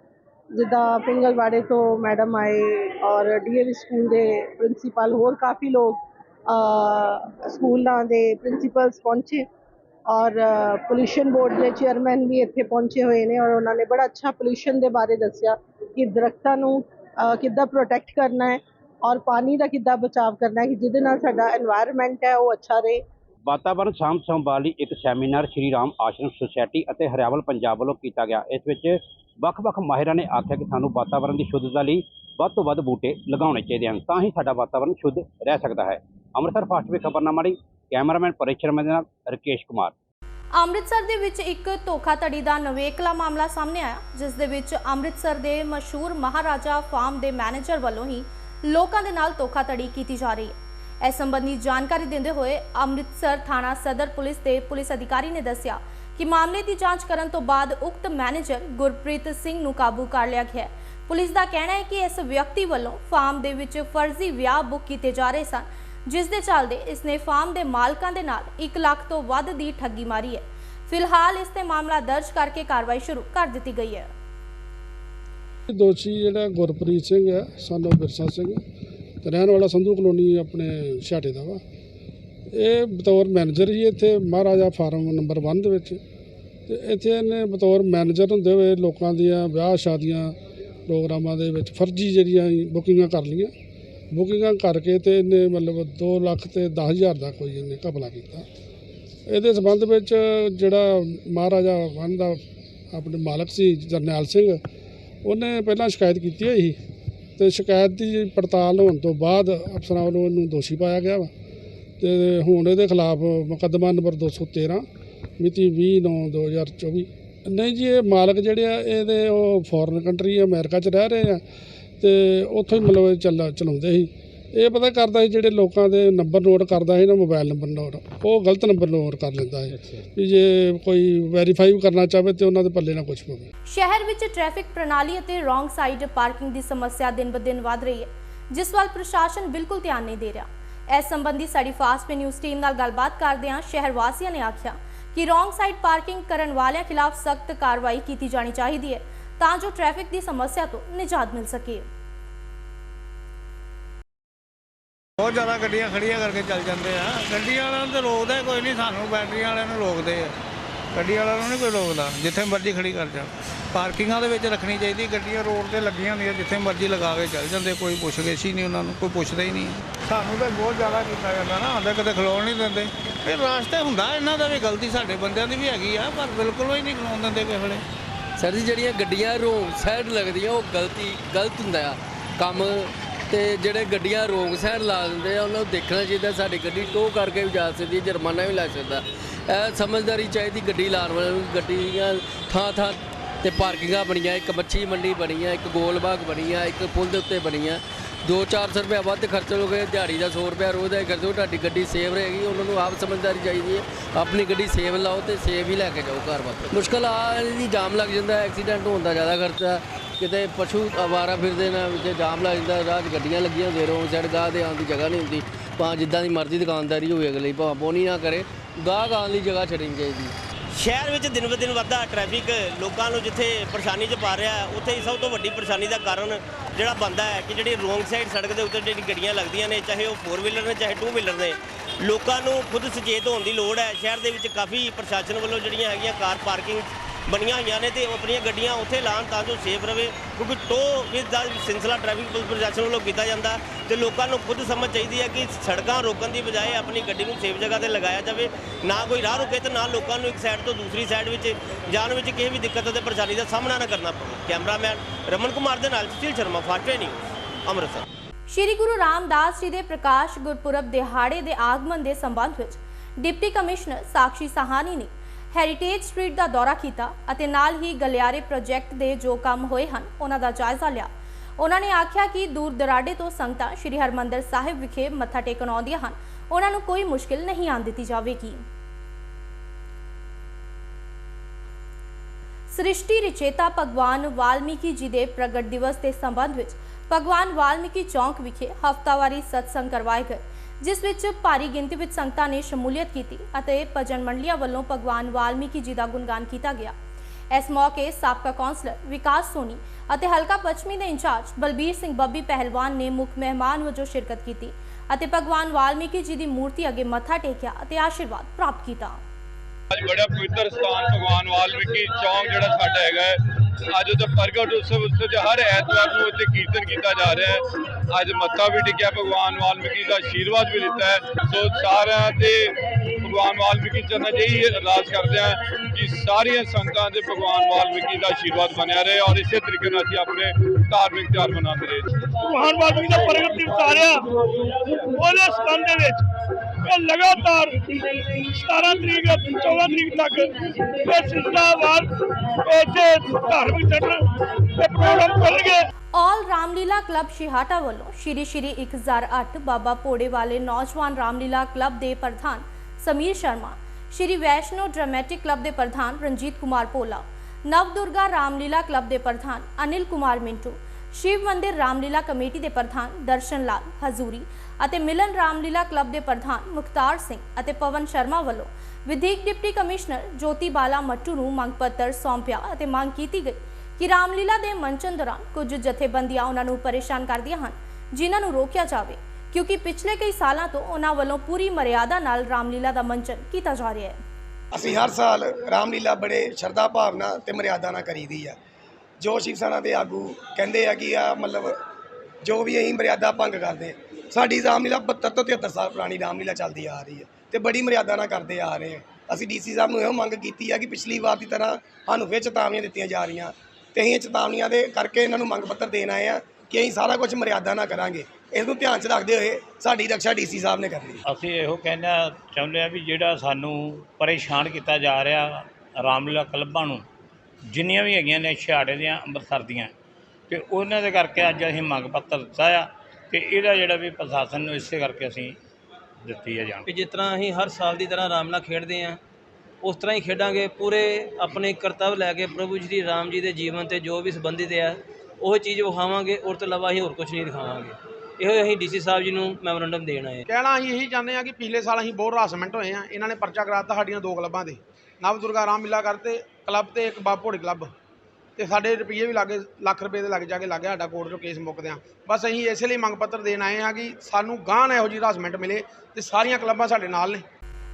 [SPEAKER 8] ਜਿੱਦਾਂ ਪਿੰਗਲਵਾੜੇ ਤੋਂ ਮੈਡਮ ਆਏ ਔਰ ਡੀਏਵੀ ਸਕੂਲ ਦੇ ਪ੍ਰਿੰਸੀਪਲ, ਹੋਰ ਕਾਫੀ ਲੋਕ ਸਕੂਲਾਂ ਦੇ ਪ੍ਰਿੰਸੀਪਲਸ ਪਹੁੰਚੇ। ਔਰ ਪੋਲੂਸ਼ਨ ਬੋਰਡ ਦੇ ਚੇਅਰਮੈਨ ਵੀ ਇੱਥੇ ਪਹੁੰਚੇ ਹੋਏ ਨੇ ਔਰ ਉਹਨਾਂ ਨੇ ਬੜਾ ਅੱਛਾ ਪੋਲੂਸ਼ਨ ਦੇ ਬਾਰੇ ਦੱਸਿਆ ਕਿ ਦਰਖਤਾਂ ਨੂੰ ਕਿੱਦਾਂ ਪ੍ਰੋਟੈਕਟ ਕਰਨਾ ਹੈ। ਔਰ ਪਾਣੀ ਦਾ ਕਿੱਦਾਂ ਬਚਾਅ ਕਰਨਾ ਹੈ ਜਿਹਦੇ ਨਾਲ ਸਾਡਾ এনवायरमेंट ਹੈ ਉਹ ਅੱਛਾ ਰਹੇ।
[SPEAKER 9] ਵਾਤਾਵਰਣ ਸਾਂਭ ਸੰਭਾਲ ਇੱਕ ਸੈਮੀਨਾਰ ਸ਼੍ਰੀ ਰਾਮ ਆਸ਼ਰਮ ਸੁਸਾਇਟੀ ਅਤੇ ਹਰਿਆਵਲ ਪੰਜਾਬ ਵੱਲੋਂ ਕੀਤਾ ਗਿਆ। ਇਸ ਵਿੱਚ ਵੱਖ-ਵੱਖ ਮਾਹਿਰਾਂ ਨੇ ਆਖਿਆ ਕਿ ਸਾਨੂੰ ਵਾਤਾਵਰਣ ਦੀ ਸ਼ੁੱਧਤਾ ਲਈ ਵੱਧ ਤੋਂ ਵੱਧ ਬੂਟੇ ਲਗਾਉਣੇ ਚਾਹੀਦੇ ਹਨ ਤਾਂ ਹੀ ਸਾਡਾ ਵਾਤਾਵਰਣ ਸ਼ੁੱਧ ਰਹਿ ਸਕਦਾ ਹੈ। ਅੰਮ੍ਰਿਤਸਰ ਫਾਸਟ ਵੇ ਖਬਰਨਾਮਾ ਲਈ ਕੈਮਰਾਮੈਨ ਪਰੇਸ਼ਰਮਾ ਦੇ ਨਾਲ ਰਕੇਸ਼ ਕੁਮਾਰ।
[SPEAKER 1] ਅੰਮ੍ਰਿਤਸਰ ਦੇ ਵਿੱਚ ਇੱਕ ਧੋਖਾਧੜੀ ਦਾ ਨਵੇਕਲਾ ਮਾਮਲਾ ਸਾਹਮਣੇ ਆਇਆ ਜਿਸ ਦੇ ਵਿੱਚ ਅੰਮ੍ਰਿਤਸਰ ਦੇ ਮਸ਼ਹੂਰ ਮਹਾਰਾਜਾ ਫਾਰਮ ਦੇ ਮੈਨੇਜਰ ਵੱਲੋਂ ਹੀ ਲੋਕਾਂ ਦੇ ਨਾਲ ਧੋਖਾਧੜੀ ਕੀਤੀ ਜਾ ਰਹੀ ਹੈ। ਇਸ ਸੰਬੰਧੀ ਜਾਣਕਾਰੀ ਦਿੰਦੇ ਹੋਏ ਅੰਮ੍ਰਿਤਸਰ ਥਾਣਾ ਸਦਰ ਪੁਲਿਸ ਦੇ ਪੁਲਿਸ ਅਧਿਕਾਰੀ ਨੇ ਦੱਸਿਆ ਕਿ ਮਾਮਲੇ ਦੀ ਜਾਂਚ ਕਰਨ ਤੋਂ ਬਾਅਦ ਉਕਤ ਮੈਨੇਜਰ ਗੁਰਪ੍ਰੀਤ ਸਿੰਘ ਨੂੰ ਕਾਬੂ ਕਰ ਲਿਆ ਗਿਆ ਹੈ। ਪੁਲਿਸ ਦਾ ਕਹਿਣਾ ਹੈ ਕਿ ਇਸ ਵਿਅਕਤੀ ਵੱਲੋਂ ਫਾਰਮ ਦੇ ਵਿੱਚ ਫਰਜ਼ੀ ਵਿਆਹ ਬੁੱਕ ਕੀਤੇ ਜਾ ਰਹੇ ਸਨ, ਜਿਸ ਦੇ ਚੱਲਦੇ ਇਸਨੇ ਫਾਰਮ ਦੇ ਮਾਲਕਾਂ ਦੇ ਨਾਲ 1 ਲੱਖ ਤੋਂ ਵੱਧ ਦੀ ਠੱਗੀ ਮਾਰੀ ਹੈ। ਫਿਲਹਾਲ ਇਸ ਤੇ ਮਾਮਲਾ ਦਰਜ ਕਰਕੇ ਕਾਰਵਾਈ ਸ਼ੁਰੂ ਕਰ ਦਿੱਤੀ ਗਈ ਹੈ।
[SPEAKER 10] ਦੋਸ਼ੀ ਜਿਹੜਾ ਗੁਰਪ੍ਰੀਤ ਸਿੰਘ ਹੈ ਸਾਨੂੰ ਬਿਰਸਾ ਸਿੰਘ, ਤੇ ਰਹਿਣ ਵਾਲਾ ਸੰਧੂ ਕਲੋਨੀ ਆਪਣੇ ਛਾਟੇ ਦਾ ਵਾ। ਇਹ ਬਤੌਰ ਮੈਨੇਜਰ ਹੀ ਇੱਥੇ, ਮਹਾਰਾਜਾ ਫਾਰਮ ਨੰਬਰ 1 ਦੇ ਵਿੱਚ। ਤੇ ਇੱਥੇ ਇਹਨੇ ਬਤੌਰ ਮੈਨੇਜਰ ਹੁੰਦੇ ਹੋਏ ਲੋਕਾਂ ਦੀਆਂ ਵਿਆਹ ਸ਼ਾਦੀਆਂ, ਪ੍ਰੋਗਰਾਮਾਂ ਦੇ ਵਿੱਚ ਫਰਜ਼ੀ ਜਿਹੜੀਆਂ ਬੁਕਿੰਗਾਂ ਕਰ ਲਈਆਂ। ਬੁਕਿੰਗਾਂ ਕਰਕੇ ਤੇ ਇਹਨੇ ਮਤਲਬ 2 ਲੱਖ ਤੇ 10000 ਦਾ ਕੋਈ ਇਹਨੇ ਘਪਲਾ ਕੀਤਾ। ਇਹਦੇ ਸਬੰਧ ਵਿੱਚ ਜਿਹੜਾ ਮਹਾਰਾਜਾ ਵਨ ਦਾ ਆਪਣੇ ਮਾਲਕ ਸੀ, ਜਰਨੈਲ ਸਿੰਘ ਉਹਨੇ ਪਹਿਲਾਂ ਸ਼ਿਕਾਇਤ ਕੀਤੀ ਹੋਈ ਸੀ ਤੇ ਸ਼ਿਕਾਇਤ ਦੀ ਪੜਤਾਲ ਹੋਣ ਤੋਂ ਬਾਅਦ ਅਫਸਰਾਂ ਵੱਲੋਂ ਇਹਨੂੰ ਦੋਸ਼ੀ ਪਾਇਆ ਗਿਆ ਵਾ। ਤੇ ਹੁਣ ਇਹਦੇ ਖਿਲਾਫ ਮੁਕੱਦਮਾ ਨੰਬਰ 213 ਮਿਤੀ 20/9/2024 ਨਹੀਂ ਜੀ, ਇਹ ਮਾਲਕ ਜਿਹੜੇ ਆ, ਇਹਦੇ ਉਹ ਫੋਰਨ ਕੰਟਰੀ ਅਮਰੀਕਾ 'ਚ ਰਹਿ ਰਹੇ ਆ ਤੇ ਉੱਥੋਂ ਹੀ ਮਤਲਬ ਇਹ ਚੱਲ, ਚਲਾਉਂਦੇ ਸੀ। ਇਹ ਪਤਾ ਕਰਦਾ ਸੀ ਜਿਹੜੇ ਲੋਕਾਂ ਦੇ ਨੰਬਰ ਨੋਟ ਕਰਦਾ ਸੀ ਨਾ ਮੋਬਾਈਲ ਨੰਬਰ ਨੋਟ ਉਹ ਗਲਤ ਨੰਬਰ ਨੋਟ ਕਰ ਲੈਂਦਾ ਹੈ ਵੀ ਜੇ ਕੋਈ ਵੈਰੀਫਾਈ ਕਰਨਾ ਚਾਹਵੇ ਤੇ ਉਹਨਾਂ ਦੇ ਪੱਲੇ ਨਾ ਕੁਝ ਪਵੇ।
[SPEAKER 1] ਸ਼ਹਿਰ ਵਿੱਚ ਟ੍ਰੈਫਿਕ ਪ੍ਰਣਾਲੀ ਅਤੇ ਰੋਂਗ ਸਾਈਡ ਪਾਰਕਿੰਗ ਦੀ ਸਮੱਸਿਆ ਦਿਨ-ਬ-ਦਿਨ ਵਧ ਰਹੀ ਹੈ ਜਿਸ ਵੱਲ ਪ੍ਰਸ਼ਾਸਨ ਬਿਲਕੁਲ ਧਿਆਨ ਨਹੀਂ ਦੇ ਰਿਹਾ। ਇਸ ਸੰਬੰਧੀ ਸਾਡੀ ਫਾਸਟ ਪੇ ਨਿਊਜ਼ ਟੀਮ ਨਾਲ ਗੱਲਬਾਤ ਕਰਦਿਆਂ ਸ਼ਹਿਰ ਵਾਸੀਆਂ ਨੇ ਆਖਿਆ ਕਿ ਰੋਂਗ ਸਾਈਡ ਪਾਰਕਿੰਗ ਕਰਨ ਵਾਲਿਆਂ ਖਿਲਾਫ ਸਖਤ ਕਾਰਵਾਈ ਕੀਤੀ ਜਾਣੀ ਚਾਹੀਦੀ ਹੈ ਤਾਂ ਜੋ ਟ੍ਰੈਫਿਕ ਦੀ ਸਮੱਸਿਆ ਤੋਂ ਨਿਜਾਤ ਮਿਲ ਸਕੇ।
[SPEAKER 11] ਬਹੁਤ ਜ਼ਿਆਦਾ ਗੱਡੀਆਂ ਖੜੀਆਂ ਕਰਕੇ ਚੱਲ ਜਾਂਦੇ ਆ। ਗੱਡੀਆਂ ਵਾਲਿਆਂ ਨੂੰ ਤਾਂ ਰੋਕਦਾ ਕੋਈ ਨਹੀਂ ਸਾਨੂੰ ਬੈਟਰੀਆਂ ਵਾਲਿਆਂ ਨੂੰ ਰੋਕਦੇ ਆ। ਗੱਡੀ ਵਾਲਿਆਂ ਨੂੰ ਨਹੀਂ ਕੋਈ ਰੋਕਦਾ, ਜਿੱਥੇ ਮਰਜ਼ੀ ਖੜੀ ਕਰ ਜਾ। ਪਾਰਕਿੰਗਾਂ ਦੇ ਵਿੱਚ ਰੱਖਣੀ ਚਾਹੀਦੀ, ਗੱਡੀਆਂ ਰੋਡ ਤੇ ਲੱਗੀਆਂ ਹੁੰਦੀਆਂ, ਜਿੱਥੇ ਮਰਜ਼ੀ ਲਗਾ ਕੇ ਚੱਲ ਜਾਂਦੇ, ਕੋਈ ਪੁੱਛਗਿੱਛ ਹੀ ਨਹੀਂ ਉਹਨਾਂ ਨੂੰ, ਕੋਈ ਪੁੱਛਦਾ ਹੀ ਨਹੀਂ ਸਾਨੂੰ ਤਾਂ ਬਹੁਤ ਜ਼ਿਆਦਾ ਕੀਤਾ ਜਾਂਦਾ ਨਾ, ਆਂਦੇ ਕਦੇ ਖਲੋਣ ਨਹੀਂ ਦਿੰਦੇ। ਇਹ ਰਾਸਤੇ ਹੁੰਦਾ, ਇਹਨਾਂ ਦਾ ਵੀ ਗਲਤੀ ਸਾਡੇ ਬੰਦਿਆਂ ਦੀ ਵੀ ਹੈਗੀ ਆ, ਪਰ ਬਿਲਕੁਲ ਹੀ ਨਹੀਂ ਖਲੋਣ ਦਿੰਦੇ ਕਿਸੇ ਵੇਲੇ।
[SPEAKER 12] ਸਰ ਜੀ, ਜਿਹੜੀਆਂ ਗੱਡੀਆਂ ਰੋਂਗ ਸਾਈਡ ਲੱਗਦੀਆਂ, ਉਹ ਗਲਤੀ, ਗਲਤ ਹੁੰਦਾ ਆ। ਕੰਮ ਤੇ ਜਿਹੜੇ ਗੱਡੀਆਂ ਰੋਂਗ ਸਾਈਡ ਲਾ ਦਿੰਦੇ ਆ, ਉਹਨਾਂ ਨੂੰ ਦੇਖਣਾ ਚਾਹੀਦਾ ਸਾਡੀ ਗੱਡੀ ਟੋ ਕਰਕੇ ਵੀ ਜਾ ਸਕਦੀ ਹੈ, ਜੁਰਮਾਨਾ ਵੀ ਲੱਗ ਸਕਦਾ। ਇਹ ਸਮਝਦਾਰੀ ਚਾਹੀਦੀ ਗੱਡੀ ਲਾਉਣ ਵਾਲਿਆਂ ਨੂੰ, ਗੱਡੀਆਂ ਥਾਂ ਥਾਂ ਤੇ ਪਾਰਕਿੰਗਾਂ ਬਣੀਆਂ, ਇੱਕ ਮੱਛੀ ਮੰਡੀ ਬਣੀ ਆ ਇੱਕ ਗੋਲ ਬਾਗ ਬਣੀ ਆ ਇੱਕ ਪੁਲ ਦੇ ਉੱਤੇ ਬਣੀ ਆ 2-400 ਰੁਪਏ ਵੱਧ ਖਰਚ ਲੋਗੇ ਦਿਹਾੜੀ ਦਾ 100 ਰੁਪਏ ਰੋਜ਼ ਦਾ ਹੀ ਖਰਚੋ ਤੁਹਾਡੀ ਗੱਡੀ ਸੇਵ ਰਹੇਗੀ, ਉਹਨਾਂ ਨੂੰ ਆਪ ਸਮਝਦਾਰੀ ਚਾਹੀਦੀ ਹੈ। ਆਪਣੀ ਗੱਡੀ ਸੇਵ ਲਾਓ ਤੇ ਸੇਵ ਹੀ ਲੈ ਕੇ ਜਾਓ ਘਰ ਵਾਪਸ। ਮੁਸ਼ਕਲ ਆ, ਇਹਦੀ ਜਾਮ ਲੱਗ ਜਾਂਦਾ, ਐਕਸੀਡੈਂਟ ਹੋਣ ਦਾ ਜ਼ਿਆਦਾ ਖਰਚਾ ਕਿਤੇ ਪਸ਼ੂ ਆਵਾਰਾ ਫਿਰਦੇ ਨੇ ਵਿੱਚ ਜਾਮ ਲੱਗ ਜਾਂਦਾ, ਰਾਹ 'ਚ ਗੱਡੀਆਂ ਲੱਗੀਆਂ ਹੁੰਦੀਆਂ, ਰੋਂਗ ਸਾਈਡ ਗਾਹ ਦੇ ਆਉਣ ਦੀ ਜਗ੍ਹਾ ਨਹੀਂ ਹੁੰਦੀ। ਭਾਵੇਂ ਜਿੱਦਾਂ ਦੀ ਮਰਜ਼ੀ ਦੁਕਾਨਦਾਰੀ ਹੋਵੇ ਅਗਲੇ, ਭਾਵੇਂ ਬੋਨੀ ਨਾ ਕਰੇ, ਗਾਹ ਆਉਣ ਦੀ ਜਗ੍ਹਾ ਛੱਡਣੀ ਚਾਹੀਦੀ।
[SPEAKER 13] ਸ਼ਹਿਰ ਵਿੱਚ ਦਿਨ ਬ ਦਿਨ ਵੱਧਦਾ ਟ੍ਰੈਫਿਕ ਲੋਕਾਂ ਨੂੰ ਜਿੱਥੇ ਪਰੇਸ਼ਾਨੀ 'ਚ ਪਾ ਰਿਹਾ ਉੱਥੇ ਹੀ ਸਭ ਤੋਂ ਵੱਡੀ ਪਰੇਸ਼ਾਨੀ ਦਾ ਕਾਰਨ ਜਿਹੜਾ ਬਣਦਾ ਹੈ ਕਿ ਜਿਹੜੀ ਰੋਂਗ ਸਾਈਡ ਸੜਕ ਦੇ ਉੱਤੇ ਜਿਹੜੀ ਗੱਡੀਆਂ ਲੱਗਦੀਆਂ ਨੇ, ਚਾਹੇ ਉਹ 4 ਵੀਲਰ ਨੇ, ਚਾਹੇ 2 ਵੀਲਰ ਨੇ, ਲੋਕਾਂ ਨੂੰ ਖੁਦ ਸੁਚੇਤ ਹੋਣ ਦੀ ਲੋੜ ਹੈ। ਸ਼ਹਿਰ ਦੇ ਵਿੱਚ ਕਾਫੀ ਪ੍ਰਸ਼ਾਸਨ ਵੱਲੋਂ ਜਿਹੜੀਆਂ ਹੈਗੀਆਂ ਕਾਰ ਪਾਰਕਿੰਗ ਬਣੀਆਂ ਹੋਈਆਂ ਨੇ ਤੇ ਉਹ ਆਪਣੀਆਂ ਗੱਡੀਆਂ ਉੱਥੇ ਲਾਉਣ ਤਾਂ ਜੋ ਸੇਫ ਰਵੇ, ਕਿਉਂਕਿ ਟੋ ਵਿੱਚ ਦਾ ਸਿਲਸਿਲਾ ਟ੍ਰੈਫਿਕ ਪੁਲਿਸ ਪ੍ਰਸ਼ਾਸਨ ਵੱਲੋਂ ਕੀਤਾ ਜਾਂਦਾ ਤੇ ਲੋਕਾਂ ਨੂੰ ਖੁਦ ਸਮਝ ਚਾਹੀਦੀ ਹੈ ਕਿ ਸੜਕਾਂ ਰੋਕਣ ਦੀ ਬਜਾਏ ਆਪਣੀ ਗੱਡੀ ਨੂੰ ਸੇਫ ਜਗ੍ਹਾ ਤੇ ਲਗਾਇਆ ਜਾਵੇ, ਨਾ ਕੋਈ ਰਾਹ ਰੁਕੇ ਤੇ ਨਾ ਲੋਕਾਂ ਨੂੰ ਇੱਕ ਸਾਈਡ ਤੋਂ ਦੂਸਰੀ ਸਾਈਡ ਵਿੱਚ ਜਾਣ ਵਿੱਚ ਕਿਸੇ ਵੀ ਦਿੱਕਤ ਅਤੇ ਪਰੇਸ਼ਾਨੀ ਦਾ ਸਾਹਮਣਾ ਨਾ ਕਰਨਾ ਪਵੇ। ਕੈਮਰਾਮੈਨ ਰਮਨ ਕੁਮਾਰ ਦੇ ਨਾਲ ਸੁਸ਼ੀਲ ਸ਼ਰਮਾ ਫਾਟਵੇ ਨਿਊਜ਼ ਅੰਮ੍ਰਿਤਸਰ।
[SPEAKER 1] ਸ਼੍ਰੀ ਗੁਰੂ ਰਾਮਦਾਸ ਜੀ ਦੇ ਪ੍ਰਕਾਸ਼ ਗੁਰਪੁਰਬ ਦਿਹਾੜੇ ਦੇ ਆਗਮਨ ਦੇ ਸੰਬੰਧ ਵਿੱਚ ਡਿਪਟੀ ਕਮਿਸ਼ਨਰ ਸਾਕਸ਼ੀ ਸਾਹਾਨੀ ਨੇ ਹੈਰੀਟੇਜ ਸਟਰੀਟ ਦਾ ਦੌਰਾ ਕੀਤਾ ਅਤੇ ਨਾਲ ਹੀ ਗਲਿਆਰੇ ਪ੍ਰੋਜੈਕਟ ਦੇ ਜੋ ਕੰਮ ਹੋਏ ਹਨ, ਉਹਨਾਂ ਦਾ ਜਾਇਜ਼ਾ ਲਿਆ। ਉਹਨਾਂ ਨੇ ਆਖਿਆ ਕਿ ਦੂਰ ਦਰਾਡੇ ਤੋਂ ਸੰਗਤਾਂ ਸ਼੍ਰੀ ਹਰਮੰਦਰ ਸਾਹਿਬ ਵਿਖੇ ਮੱਥਾ ਟੇਕਣ ਆਉਂਦੀਆਂ ਹਨ। ਉਹਨਾਂ ਨੂੰ ਕੋਈ ਮੁਸ਼ਕਿਲ ਨਹੀਂ ਆਉਣ ਦਿੱਤੀ ਜਾਵੇਗੀ। ਸ੍ਰਿਸ਼ਟੀ ਰਚੇਤਾ ਭਗਵਾਨ ਵਾਲਮੀਕੀ ਜੀ ਦੇ ਪ੍ਰਗਟ ਦਿਵਸ ਦੇ ਸੰਬੰਧ ਵਿੱਚ ਭਗਵਾਨ ਵਾਲਮੀਕੀ ਚੌਂਕ ਵਿਖੇ ਹਫ਼ਤਾਵਾਰੀ ਸਤਸੰਗ ਕਰਵਾਏ ਗਏ। ਜਿਸ ਵਿੱਚ ਭਾਰੀ ਗਿਣਤੀ ਵਿੱਚ ਸੰਗਤਾਂ ਨੇ ਸ਼ਮੂਲੀਅਤ ਕੀਤੀ ਅਤੇ ਭਜਨ ਮੰਡਲੀਆਂ ਵੱਲੋਂ ਭਗਵਾਨ ਵਾਲਮੀਕੀ ਜੀ ਦਾ ਗੁਣਗਾਨ ਕੀਤਾ ਗਿਆ। ਇਸ ਮੌਕੇ ਸਾਬਕਾ ਕੌਂਸਲਰ ਵਿਕਾਸ ਸੋਨੀ ਅਤੇ ਹਲਕਾ ਪੱਛਮੀ ਦੇ ਇੰਚਾਰਜ ਬਲਬੀਰ ਸਿੰਘ ਬੱਬੀ ਪਹਿਲਵਾਨ ਨੇ ਮੁੱਖ ਮਹਿਮਾਨ ਵਜੋਂ ਸ਼ਿਰਕਤ ਕੀਤੀ ਅਤੇ ਭਗਵਾਨ ਵਾਲਮੀਕੀ ਜੀ ਦੀ ਮੂਰਤੀ ਅੱਗੇ ਮੱਥਾ ਟੇਕਿਆ ਅਤੇ ਆਸ਼ੀਰਵਾਦ ਪ੍ਰਾਪਤ ਕੀਤਾ।
[SPEAKER 14] ਅੱਜ ਬੜਾ ਪਵਿੱਤਰ ਸਥਾਨ ਭਗਵਾਨ ਵਾਲਮੀਕੀ ਚੌਂਕ ਜਿਹੜਾ ਸਾਡਾ ਹੈਗਾ ਹੈ। ਅੱਜ ਉਹਦਾ ਪ੍ਰਗਟ ਉਤਸਵ ਉਤਸਵ 'ਚ ਹਰ ਐਤਵਾਰ ਨੂੰ ਉੱਥੇ ਕੀਰਤਨ ਕੀਤਾ ਜਾ ਰਿਹਾ ਹੈ। ਅੱਜ ਮੱਥਾ ਵੀ ਟੇਕਿਆ ਭਗਵਾਨ ਵਾਲਮੀਕੀ ਦਾ, ਆਸ਼ੀਰਵਾਦ ਵੀ ਲਿੱਤਾ ਹੈ। ਸੋ ਸਾਰਿਆਂ ਦੇ ਭਗਵਾਨ ਵਾਲਮੀਕੀ ਚਰਨਾਂ 'ਚ ਇਹੀ ਅਰਦਾਸ ਕਰਦੇ ਹਾਂ ਕਿ ਸਾਰੀਆਂ ਸੰਗਤਾਂ ਦੇ ਭਗਵਾਨ ਵਾਲਮੀਕੀ ਦਾ ਆਸ਼ੀਰਵਾਦ ਬਣਿਆ ਰਹੇ ਔਰ ਇਸੇ ਤਰੀਕੇ ਨਾਲ ਅਸੀਂ ਆਪਣੇ ਧਾਰਮਿਕ ਤਿਉਹਾਰ ਮਨਾਉਂਦੇ ਰਹੇ
[SPEAKER 15] ਭਗਵਾਨ ਵਾਲਮੀਕੀ ਦਾ ਪ੍ਰਗਟ ਦਿਵਸ ਆ ਰਿਹਾ। ਉਹਦੇ ਸੰਬੰਧ ਦੇ ਵਿੱਚ ਇਹ ਲਗਾਤਾਰ 17 ਤਰੀਕ 14 ਤਰੀਕ ਤੱਕ ਇਹ ਸਿਲਸਿਲਾਵਾਰ ਇੱਥੇ ਧਾਰਮਿਕ ਸੈਂਟਰ ਤੇ ਪ੍ਰੋਗਰਾਮ ਚੱਲਣਗੇ।
[SPEAKER 1] ਆਲ ਰਾਮਲੀਲਾ ਕਲੱਬ ਸ਼ਿਹਾਟਾ ਵੱਲੋਂ ਸ਼੍ਰੀ ਸ਼੍ਰੀ 1008 ਬਾਬਾ ਪੋੜੇ ਵਾਲੇ ਨੌਜਵਾਨ ਰਾਮਲੀਲਾ ਕਲੱਬ ਦੇ ਪ੍ਰਧਾਨ ਸਮੀਰ ਸ਼ਰਮਾ, ਸ਼੍ਰੀ ਵੈਸ਼ਨੋ ਡਰਾਮੈਟਿਕ ਕਲੱਬ ਦੇ ਪ੍ਰਧਾਨ ਰਣਜੀਤ ਕੁਮਾਰ ਪੋਲਾ ਨਵ ਦੁਰਗਾ ਰਾਮਲੀਲਾ ਕਲੱਬ ਦੇ ਪ੍ਰਧਾਨ ਅਨਿਲ ਕੁਮਾਰ ਮਿੰਟੂ, ਸ਼ਿਵ ਮੰਦਿਰ ਰਾਮਲੀਲਾ ਕਮੇਟੀ ਦੇ ਪ੍ਰਧਾਨ ਦਰਸ਼ਨ ਲਾਲ ਹਜ਼ੂਰੀ ਅਤੇ ਮਿਲਨ ਰਾਮਲੀਲਾ ਕਲੱਬ ਦੇ ਪ੍ਰਧਾਨ ਮੁਖਤਾਰ ਸਿੰਘ ਅਤੇ ਪਵਨ ਸ਼ਰਮਾ ਵੱਲੋਂ ਵਿਧੀਕ ਡਿਪਟੀ ਕਮਿਸ਼ਨਰ ਜੋਤੀ ਬਾਲਾ ਮੱਟੂ ਨੂੰ ਮੰਗ ਪੱਤਰ ਸੌਂਪਿਆ ਅਤੇ ਮੰਗ ਕੀਤੀ ਗਈ ਕਿ ਰਾਮਲੀਲਾ ਦੇ ਮੰਚਨ ਦੌਰਾਨ ਕੁਝ ਜਥੇਬੰਦੀਆਂ ਉਹਨਾਂ ਨੂੰ ਪਰੇਸ਼ਾਨ ਕਰਦੀਆਂ ਹਨ, ਜਿਨ੍ਹਾਂ ਨੂੰ ਰੋਕਿਆ ਜਾਵੇ, ਕਿਉਂਕਿ ਪਿਛਲੇ ਕਈ ਸਾਲਾਂ ਤੋਂ ਉਹਨਾਂ ਵੱਲੋਂ ਪੂਰੀ ਮਰਿਆਦਾ ਨਾਲ ਰਾਮਲੀਲਾ ਦਾ ਮੰਚਨ ਕੀਤਾ ਜਾ ਰਿਹਾ ਹੈ
[SPEAKER 16] ਅਸੀਂ ਹਰ ਸਾਲ ਰਾਮਲੀਲਾ ਬੜੇ ਸ਼ਰਧਾ ਭਾਵਨਾ ਤੇ ਮਰਿਆਦਾ ਨਾਲ ਕਰੀਦੀ ਆ ਜੋ ਸ਼ਿਵ ਸੈਨਾ ਦੇ ਆਗੂ ਕਹਿੰਦੇ ਆ ਕਿ ਆ ਮਤਲਬ ਜੋ ਵੀ ਅਸੀਂ ਮਰਿਆਦਾ ਭੰਗ ਕਰਦੇ ਆ। ਸਾਡੀ ਰਾਮਲੀਲਾ 72 ਤੋਂ 73 ਸਾਲ ਪੁਰਾਣੀ ਰਾਮਲੀਲਾ ਚੱਲਦੀ ਆ ਰਹੀ ਹੈ ਤੇ ਬੜੀ ਮਰਿਆਦਾ ਨਾਲ ਕਰਦੇ ਆ ਰਹੇ ਆ ਅਸੀਂ ਡੀਸੀ ਸਾਹਿਬ ਨੂੰ ਇਹੋ ਮੰਗ ਕੀਤੀ ਆ ਕਿ ਪਿਛਲੀ ਵਾਰ ਦੀ ਤਰ੍ਹਾਂ ਸਾਨੂੰ ਫਿਰ ਚੇਤਾਵਨੀਆਂ ਦਿੱਤੀਆਂ ਜਾ ਰਹੀਆਂ ਤੇ ਅਸੀਂ ਇਹ ਚੇਤਾਵਨੀਆਂ ਦੇ ਕਰਕੇ ਇਹਨਾਂ ਨੂੰ ਮੰਗ ਪੱਤਰ ਦੇਣ ਆਏ ਆ ਕਿ ਅਸੀਂ ਸਾਰਾ ਕੁਝ ਮਰਿਆਦਾ ਨਾਲ ਕਰਾਂਗੇ। ਇਸ ਨੂੰ ਧਿਆਨ 'ਚ ਰੱਖਦੇ ਹੋਏ ਸਾਡੀ ਰੱਖਿਆ ਡੀਸੀ ਸਾਹਿਬ ਨੇ ਕਰਨੀ।
[SPEAKER 17] ਅਸੀਂ ਇਹੋ ਕਹਿਣਾ ਚਾਹੁੰਦੇ ਆ ਵੀ ਜਿਹੜਾ ਸਾਨੂੰ ਪਰੇਸ਼ਾਨ ਕੀਤਾ ਜਾ ਰਿਹਾ ਰਾਮਲੀਲਾ ਕਲੱਬਾਂ ਨੂੰ, ਜਿੰਨੀਆਂ ਵੀ ਹੈਗੀਆਂ ਨੇ ਛਿਆੜੇ ਦੀਆਂ, ਅੰਮ੍ਰਿਤਸਰ ਦੀਆਂ, ਤੇ ਉਹਨਾਂ ਦੇ ਕਰਕੇ ਅੱਜ ਅਸੀਂ ਮੰਗ ਪੱਤਰ ਦਿੱਤਾ ਆ। ਤੇ ਇਹਦਾ ਜਿਹੜਾ ਵੀ ਪ੍ਰਸ਼ਾਸਨ ਨੂੰ ਇਸੇ ਕਰਕੇ ਅਸੀਂ ਦਿੱਤੀ ਹੈ ਜਾਣ।
[SPEAKER 18] ਕਿ ਜਿਸ ਤਰ੍ਹਾਂ ਅਸੀਂ ਹਰ ਸਾਲ ਦੀ ਤਰ੍ਹਾਂ ਰਾਮਲਾ ਖੇਡਦੇ ਹਾਂ ਉਸ ਤਰ੍ਹਾਂ ਹੀ ਖੇਡਾਂਗੇ। ਪੂਰੇ ਆਪਣੇ ਕਰਤੱਵ ਲੈ ਕੇ ਪ੍ਰਭੂ ਸ਼੍ਰੀ ਰਾਮ ਜੀ ਦੇ ਜੀਵਨ ਤੇ ਜੋ ਵੀ ਸੰਬੰਧਿਤ ਹੈ ਉਹ ਚੀਜ਼ ਵਿਖਾਵਾਂਗੇ ਔਰ ਤੋਂ ਇਲਾਵਾ ਅਸੀਂ ਹੋਰ ਕੁਝ ਨਹੀਂ ਦਿਖਾਵਾਂਗੇ। ਇਹੋ ਅਸੀਂ ਡੀਸੀ ਸਾਹਿਬ ਜੀ ਨੂੰ ਮੈਮੋਰੰਡਮ ਦੇਣ ਆਏ
[SPEAKER 19] ਕਹਿਣਾ ਅਸੀਂ ਇਹੀ ਚਾਹੁੰਦੇ ਹਾਂ ਕਿ ਪਿਛਲੇ ਸਾਲ ਅਸੀਂ ਬਹੁਤ ਹਰਾਸਮੈਂਟ ਹੋਏ ਆ ਇਹਨਾਂ ਨੇ ਪਰਚਾ ਕਰਾਤਾ ਸਾਡੀਆਂ ਦੋ ਕਲੱਬਾਂ ਦੇ ਨਵ ਦੁਰਗਾ ਰਾਮ ਮਿਲਾ ਕਰਤੇ ਕਲੱਬ ਤੇ ਇੱਕ ਬਾਪ ਭੋੜੇ ਕਲੱਬ। ਤੇ ਸਾਡੇ ਰੁਪਈਏ ਵੀ ਲਾਗੇ ਲੱਖ ਰੁਪਏ ਦੇ ਲੱਗ ਜਾ ਕੇ ਲੱਗਿਆ ਸਾਡਾ ਕੋਰਟ 'ਚੋਂ ਕੇਸ ਮੁੱਕਦਿਆਂ। ਬਸ ਅਸੀਂ ਇਸੇ ਲਈ ਮੰਗ ਪੱਤਰ ਦੇਣ ਆਏ ਹਾਂ ਕਿ ਸਾਨੂੰ ਗਾਂਹ ਨਾ ਇਹੋ ਜਿਹੀ ਹਰਾਸਮੈਂਟ ਮਿਲੇ ਤੇ ਸਾਰੀਆਂ ਕਲੱਬਾਂ ਸਾਡੇ ਨਾਲ ਨੇ।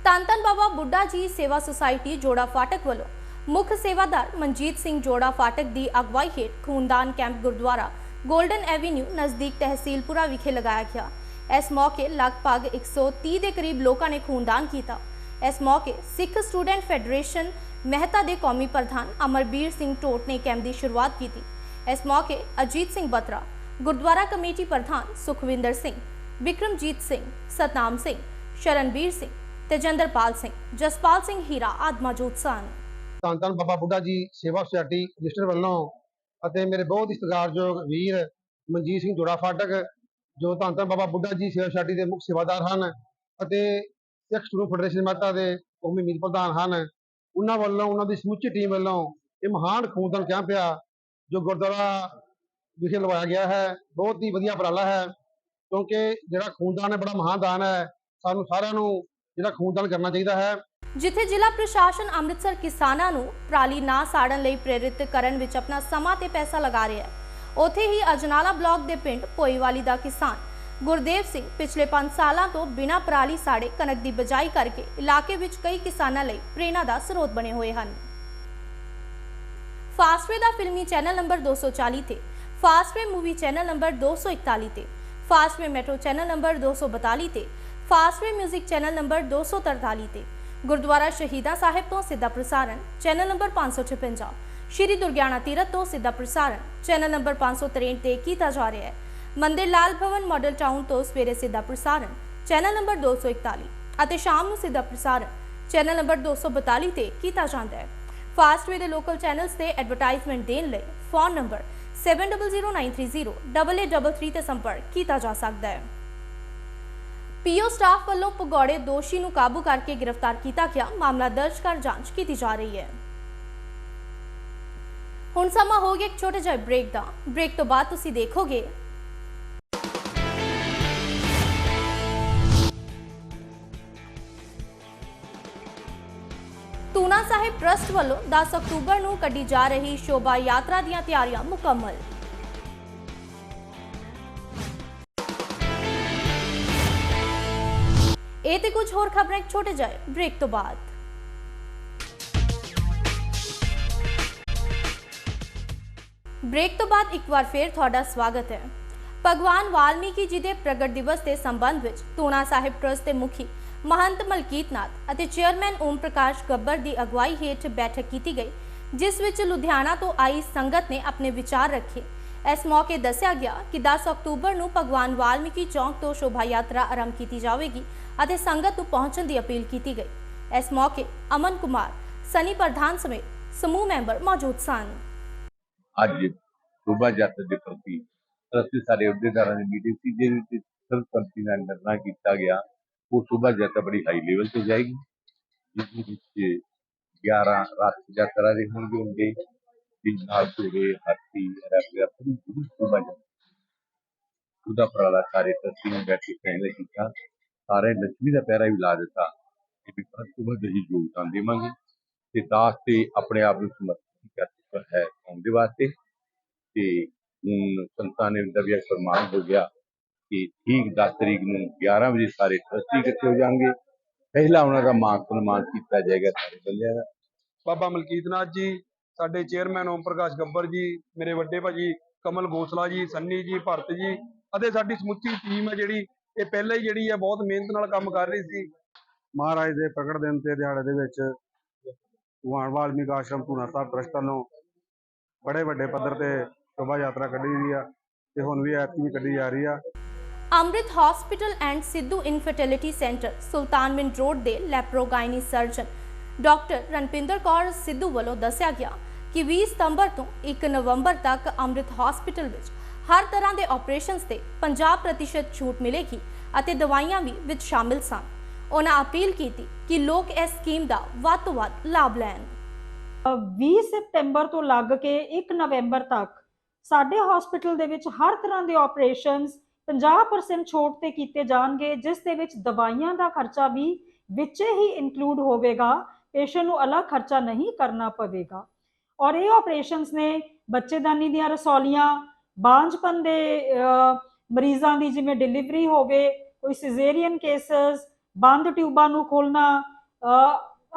[SPEAKER 1] ਧੰਨ ਬਾਬਾ ਬੁੱਢਾ ਜੀ ਸੇਵਾ ਸੁਸਾਇਟੀ ਜੋੜਾ ਫਾਟਕ ਵੱਲੋਂ। ਮੁੱਖ ਸੇਵਾਦਾਰ ਮਨਜੀਤ ਸਿੰਘ ਜੋੜਾ ਫਾਟਕ ਦੀ ਅਗਵਾਈ ਹੇਠ ਖੂਨਦਾਨ ਕੈਂਪ ਗੁਰਦੁਆਰਾ 골ਡਨ ਐਵੀਨਿਊ ਨਜ਼ਦੀਕ ਤਹਿਸੀਲਪੁਰਾ ਵਿਖੇ ਲਗਾਇਆ ਗਿਆ। ਇਸ ਮੌਕੇ ਲਗਭਗ 130 ਦੇ ਕਰੀਬ ਲੋਕਾਂ ਨੇ ਖੂਨਦਾਨ ਕੀਤਾ। ਇਸ ਮੌਕੇ ਸਿੱਖ ਸਟੂਡੈਂਟ ਫੈਡਰੇਸ਼ਨ ਮਹਿਤਾ ਦੇ ਕੌਮੀ ਪ੍ਰਧਾਨ ਅਮਰਬੀਰ ਸਿੰਘ ਟੋਟ ਨੇ ਕੈਂਪ ਦੀ ਸ਼ੁਰੂਆਤ ਕੀਤੀ। ਇਸ ਮੌਕੇ ਅਜੀਤ ਸਿੰਘ ਬਤਰਾ, ਗੁਰਦੁਆਰਾ ਕਮੇਟੀ ਪ੍ਰਧਾਨ ਸੁਖਵਿੰਦਰ ਸਿੰਘ, ਵਿਕਰਮਜੀਤ ਸਿੰਘ, ਸਤਨਾਮ ਸਿੰਘ, ਸ਼ਰਨਬੀਰ ਸਿੰਘ ਤੇਜਿੰਦਰਪਾਲ ਸਿੰਘ, ਜਸਪਾਲ ਸਿੰਘ ਹੀਰਾ ਆਦਿ ਮੌਜੂਦ ਸਨ।
[SPEAKER 20] ਧੰਨ ਧੰਨ ਬਾਬਾ ਬੁੱਢਾ ਜੀ, ਸੇਵਾ ਸੁਸਾਇਟੀ ਰਜਿਸਟਰ ਵੱਲੋਂ ਅਤੇ ਮੇਰੇ ਬਹੁਤ ਹੀ ਸਤਿਕਾਰਯੋਗ ਵੀਰ ਮਨਜੀਤ ਸਿੰਘ ਜੋੜਾ ਫਾਟਕ, ਜੋ ਧੰਨ ਧੰਨ ਬਾਬਾ ਬੁੱਢਾ ਜੀ, ਸੇਵਾ ਸੁਸਾਇਟੀ ਦੇ ਮੁੱਖ ਸੇਵਾਦਾਰ ਹਨ ਅਤੇ ਸਿੱਖ ਸਟੂਡੈਂਟ ਫੈਡਰੇਸ਼ਨ ਮਾਤਾ ਦੇ ਕੌਮੀ ਮੀਤ ਪ੍ਰਧਾਨ ਹਨ ਉਹਨਾਂ ਵੱਲੋਂ, ਉਹਨਾਂ ਦੀ ਸਮੁੱਚੀ ਟੀਮ ਵੱਲੋਂ ਇਹ ਮਹਾਨ ਖੂਨਦਾਨ ਕੈਂਪ ਆ ਜੋ ਗੁਰਦੁਆਰਾ ਵਿਖੇ ਲਵਾਇਆ ਗਿਆ ਹੈ। ਬਹੁਤ ਹੀ ਵਧੀਆ ਉਪਰਾਲਾ ਹੈ, ਕਿਉਂਕਿ ਜਿਹੜਾ ਖੂਨਦਾਨ ਹੈ, ਬੜਾ ਮਹਾਨ ਦਾਨ ਹੈ। ਸਾਨੂੰ ਸਾਰਿਆਂ ਨੂੰ ਜਿਹੜਾ ਖੂਨਦਾਨ ਕਰਨਾ ਚਾਹੀਦਾ ਹੈ।
[SPEAKER 1] ਜਿੱਥੇ ਜ਼ਿਲ੍ਹਾ ਪ੍ਰਸ਼ਾਸਨ ਅੰਮ੍ਰਿਤਸਰ ਕਿਸਾਨਾਂ ਨੂੰ ਪਰਾਲੀ ਨਾ ਸਾੜਨ ਲਈ ਪ੍ਰੇਰਿਤ ਕਰਨ ਵਿੱਚ ਆਪਣਾ ਸਮਾਂ ਤੇ ਪੈਸਾ ਲਗਾ ਰਿਹਾ ਹੈ, ਉੱਥੇ ਹੀ ਅਜਨਾਲਾ ਬਲਾਕ ਦੇ ਪਿੰਡ ਪੋਈਵਾਲੀ ਦਾ ਕਿਸਾਨ ਗੁਰਦੇਵ ਸਿੰਘ ਪਿਛਲੇ 5 ਸਾਲਾਂ ਤੋਂ ਬਿਨਾਂ ਪਰਾਲੀ ਸਾੜੇ ਕਣਕ ਦੀ ਬਜਾਈ ਕਰਕੇ ਇਲਾਕੇ ਵਿੱਚ ਕਈ ਕਿਸਾਨਾਂ ਲਈ ਪ੍ਰੇਰਣਾ ਦਾ ਸਰੋਤ ਬਣੇ ਹੋਏ ਹਨ। ਫਾਸਟਵੇ ਦਾ ਫਿਲਮੀ ਚੈਨਲ ਨੰਬਰ 240 ਤੇ ਫਾਸਟਵੇ ਮੂਵੀ ਚੈਨਲ ਨੰਬਰ 241 ਤੇ ਫਾਸਟਵੇ ਮੈਟਰੋ ਚੈਨਲ ਨੰਬਰ 242 ਤੇ ਫਾਸਟਵੇ 뮤직 ਚੈਨਲ ਨੰਬਰ 243 ਤੇ, ਗੁਰਦੁਆਰਾ ਸ਼ਹੀਦਾਂ ਸਾਹਿਬ ਤੋਂ ਸਿੱਧਾ ਪ੍ਰਸਾਰਣ ਚੈਨਲ ਨੰਬਰ 556 ਸ਼੍ਰੀ ਦੁਰਗਿਆਣਾ ਤੀਰਥ ਤੋਂ ਸਿੱਧਾ ਪ੍ਰਸਾਰਣ ਚੈਨਲ ਨੰਬਰ 563 ਤੇ ਕੀਤਾ ਜਾ ਰਿਹਾ ਹੈ। ਮੰਦਿਰ ਲਾਲ ਭਵਨ ਮਾਡਲ ਟਾਊਨ ਤੋਂ ਸਵੇਰੇ ਸਿੱਧਾ ਪ੍ਰਸਾਰਣ, ਚੈਨਲ ਨੰਬਰ 241 ਅਤੇ ਸ਼ਾਮ ਨੂੰ ਸਿੱਧਾ ਪ੍ਰਸਾਰਣ। ਚੈਨਲ ਨੰਬਰ 242 ਤੇ ਕੀਤਾ ਜਾਂਦਾ ਹੈ। ਫਾਸਟਵੇ ਦੇ ਲੋਕਲ ਚੈਨਲਸ ਤੇ ਐਡਵਰਟਾਈਜ਼ਮੈਂਟ ਦੇਣ ਲਈ ਫੋਨ ਨੰਬਰ 7009308833 ਤੇ ਸੰਪਰਕ ਕੀਤਾ ਜਾ ਸਕਦਾ ਹੈ। ਪੀਓ ਸਟਾਫ ਵੱਲੋਂ ਪਗੌੜੇ ਦੋਸ਼ੀ ਨੂੰ ਕਾਬੂ ਕਰਕੇ ਗ੍ਰਿਫਤਾਰ ਕੀਤਾ ਗਿਆ। ਮਾਮਲਾ ਦਰਜ ਕਰ ਜਾਂਚ ਕੀਤੀ ਜਾ ਰਹੀ ਹੈ। ਹੁਣ ਸਮਾਂ ਹੋ ਗਿਆ ਇੱਕ ਛੋਟੇ ਜਿਹੇ ਬ੍ਰੇਕ ਦਾ। ਬ੍ਰੇਕ ਤੋਂ ਬਾਅਦ ਤੁਸੀਂ ਦੇਖੋਗੇ ਟੂਨਾ ਸਾਹਿਬ ਟਰਸਟ ਵੱਲੋਂ 10 ਅਕਤੂਬਰ ਨੂੰ ਕੱਢੀ ਜਾ ਰਹੀ ਸ਼ੋਭਾ ਯਾਤਰਾ ਦੀਆਂ ਤਿਆਰੀਆਂ ਮੁਕੰਮਲ। ਇਹ ਤੇ ਕੁਝ ਹੋਰ ਖਬਰਾਂ ਇੱਕ ਛੋਟੇ ਜਿਹੇ ਬ੍ਰੇਕ ਤੋਂ ਬਾਅਦ। ਬ੍ਰੇਕ ਤੋਂ ਬਾਅਦ ਇੱਕ ਵਾਰ ਫੇਰ ਤੁਹਾਡਾ ਸਵਾਗਤ ਹੈ। ਭਗਵਾਨ ਵਾਲਮੀਕੀ ਜੀ ਦੇ ਪ੍ਰਗਟ ਦਿਵਸ ਦੇ ਸੰਬੰਧ ਵਿੱਚ ਟੂਣਾ ਸਾਹਿਬ ਟਰਸਟ ਦੇ ਮੁਖੀ ਮਹੰਤ ਮਲਕੀਤ ਨਾਥ ਅਤੇ ਚੇਅਰਮੈਨ ਓਮ ਪ੍ਰਕਾਸ਼ ਗੱਬਰ ਦੀ ਅਗਵਾਈ ਹੇਠ ਬੈਠਕ ਕੀਤੀ ਗਈ, ਜਿਸ ਵਿੱਚ ਲੁਧਿਆਣਾ ਤੋਂ ਆਈ ਸੰਗਤ ਨੇ ਆਪਣੇ ਵਿਚਾਰ ਰੱਖੇ। ਇਸ ਮੌਕੇ ਦੱਸਿਆ ਗਿਆ ਕਿ 10 ਅਕਤੂਬਰ ਨੂੰ ਭਗਵਾਨ ਵਾਲਮੀਕੀ ਚੌਂਕ ਤੋਂ ਸ਼ੋਭਾ ਯਾਤਰਾ ਆਰੰਭ ਕੀਤੀ ਜਾਵੇਗੀ ਅਤੇ ਸੰਗਤ ਨੂੰ ਪਹੁੰਚਣ ਦੀ ਅਪੀਲ ਕੀਤੀ ਗਈ। ਇਸ ਮੌਕੇ ਅਮਨ ਕੁਮਾਰ, ਸਨੀ ਪ੍ਰਧਾਨ ਸਮੇਤ ਸਮੂਹ ਮੈਂਬਰ ਮੌਜੂਦ ਸਨ।
[SPEAKER 21] ਅੱਜ ਸ਼ੋਭਾ ਯਾਤਰਾ ਦੇ ਪ੍ਰਤੀ ਟਰਸਟੀ ਸਾਰੇ ਅਹੁਦੇਦਾਰਾਂ ਦੀ ਮੀਟਿੰਗ ਸੀ, ਜਿਹਦੇ ਵਿੱਚ ਸਰਬਸੰਮਤੀ ਨਾਲ ਨਿਰਣਾ ਕੀਤਾ ਗਿਆ। ਉਹ ਸ਼ੋਭਾ ਯਾਤਰਾ ਬੜੀ ਹਾਈ ਲੈਵਲ ਤੇ ਜਾਏਗੀ, ਜਿਸ ਵਿੱਚ 11 ਰਾਤ ਯਾਤਰਾ ਦੇ ਹੋਣਗੇ ਹੋਣਗੇ ਤੇ ਨਾਲ ਘੋੜੇ ਹਾਥੀ ਰੈਪਰ ਪੂਰੀ ਪੂਰੀ ਉਹਦਾ ਪ੍ਰਾਲਾ ਸਾਰੇ ਟਰਸਟੀ ਨੇ ਬੈਠ ਕੇ ਫੈਸਲਾ ਕੀਤਾ ਸਾਰੇ ਲక్ష్ਮੀ ਦਾ ਪਹਿਰਾ ਵੀ ਲਾ ਦਿੱਤਾ ਕਿ ਵੀ ਪ੍ਰਤਿਭਾ ਦੇ ਹੀ ਯੋਗਦਾਨ ਦੇਵਾਂਗੇ ਤੇ ਦਾਸ ਤੇ ਆਪਣੇ ਆਪ ਨੂੰ ਸਮਰਪਿਤ ਕਰ ਚੁੱਕਾ ਹੈ ਕੌਮ ਦੇ ਵਾਸਤੇ ਤੇ ਹੁਣ ਸੰਤਾਂ ਨੇ ਦਾ ਵੀ ਫਰਮਾਨ ਹੋ ਗਿਆ। ਕਿ ਠੀਕ 10 ਤਰੀਕ ਨੂੰ 11 ਵਜੇ ਸਾਰੇ ਟਰਸਟੀ ਇਕੱਠੇ ਹੋ ਜਾਣਗੇ। ਪਹਿਲਾ ਉਹਨਾਂ ਦਾ ਮਾਨ ਸਨਮਾਨ ਕੀਤਾ ਜਾਏਗਾ ਸਾਰੇ ਬੰਦਿਆਂ ਦਾ।
[SPEAKER 20] ਬਾਬਾ ਮਲਕੀਤ ਨਾਥ ਜੀ ਸਾਡੇ ਚੇਅਰਮੈਨ ਓਮ ਪ੍ਰਕਾਸ਼ ਗੱਬਰ ਜੀ ਮੇਰੇ ਵੱਡੇ ਭਾਜੀ ਕਮਲ ਗੋਸਲਾ ਜੀ ਸੰਨੀ ਜੀ ਭਰਤ ਜੀ ਅਤੇ ਸਾਡੀ ਸਮੁੱਚੀ ਟੀਮ ਹੈ ਜਿਹੜੀ ਇਹ ਪਹਿਲਾਂ ਹੀ ਜਿਹੜੀ ਹੈ ਬਹੁਤ ਮਿਹਨਤ ਨਾਲ ਕੰਮ ਕਰ ਰਹੀ ਸੀ। ਮਹਾਰਾਜ ਦੇ ਪ੍ਰਗਟ ਦਿਨ ਤੇ ਦਿਹਾੜੇ ਦੇ ਵਿੱਚ ਭਗਵਾਨ ਵਾਲਮੀਕ ਆਸ਼ਰਮ ਧੂਣਾ ਸਾਹਿਬ ਟਰਸਟ ਵੱਲੋਂ ਬੜੇ ਵੱਡੇ ਪੱਧਰ ਤੇ ਸ਼ੋਭਾ ਯਾਤਰਾ ਕੱਢੀ ਗਈ ਆ ਤੇ ਹੁਣ ਵੀ ਐਤਕੀ ਵੀ ਕੱਢੀ ਜਾ ਰਹੀ ਆ।
[SPEAKER 1] Amrit hospital and Sidhu infertility centre Sultanwind road ਦੇ laparogynae surgeon doctor Ranpinder Kaur Sidhu ਵੱਲੋਂ ਦੱਸਿਆ ਗਿਆ ਕਿ 20 ਸਤੰਬਰ ਤੋਂ 1 ਨਵੰਬਰ ਤੱਕ ਅੰਮ੍ਰਿਤ ਹਸਪੀਟਲ ਵਿੱਚ ਹਰ ਤਰ੍ਹਾਂ ਦੇ ਆਪਰੇਸ਼ਨਸ ਤੇ 50% ਛੂਟ ਮਿਲੇਗੀ ਅਤੇ ਦਵਾਈਆਂ ਵੀ ਵਿੱਚ ਸ਼ਾਮਿਲ ਸਨ। ਉਹਨਾਂ ਅਪੀਲ ਕੀਤੀ ਕਿ ਲੋਕ ਇਸ ਸਕੀਮ ਦਾ ਵੱਧ ਤੋਂ ਵੱਧ ਲਾਭ ਲੈਣ।
[SPEAKER 22] 20 ਸਤੰਬਰ ਤੋਂ ਲੱਗ ਕੇ 1 ਨਵੰਬਰ ਤੱਕ ਸਾਡੇ ਹਸਪੀਟਲ ਦੇ ਵਿੱਚ ਹਰ ਤਰ੍ਹਾਂ ਦੇ ਆਪਰੇਸ਼ਨਸ 50% ਛੋਟ ਤੇ ਕੀਤੇ ਜਾਣਗੇ, ਜਿਸ ਦੇ ਵਿੱਚ ਦਵਾਈਆਂ ਦਾ ਖਰਚਾ ਵੀ ਵਿੱਚ ਹੀ ਇਨਕਲੂਡ ਹੋਵੇਗਾ, ਪੇਸ਼ੈਂਟ ਨੂੰ ਅਲੱਗ ਖਰਚਾ ਨਹੀਂ ਕਰਨਾ ਪਵੇਗਾ। ਔਰ ਇਹ ਆਪਰੇਸ਼ਨਸ ਨੇ ਬੱਚੇਦਾਨੀ ਦੀਆਂ ਰਸੌਲੀਆਂ, ਬਾਂਝਪਨ ਦੇ ਮਰੀਜ਼ਾਂ ਦੀ ਜਿਵੇਂ ਡਿਲੀਵਰੀ ਹੋਵੇ, ਕੋਈ ਸਿਜ਼ੇਰੀਅਨ ਕੇਸਸ ਬੰਦ ਟਿਊਬਾਂ ਨੂੰ ਖੋਲਣਾ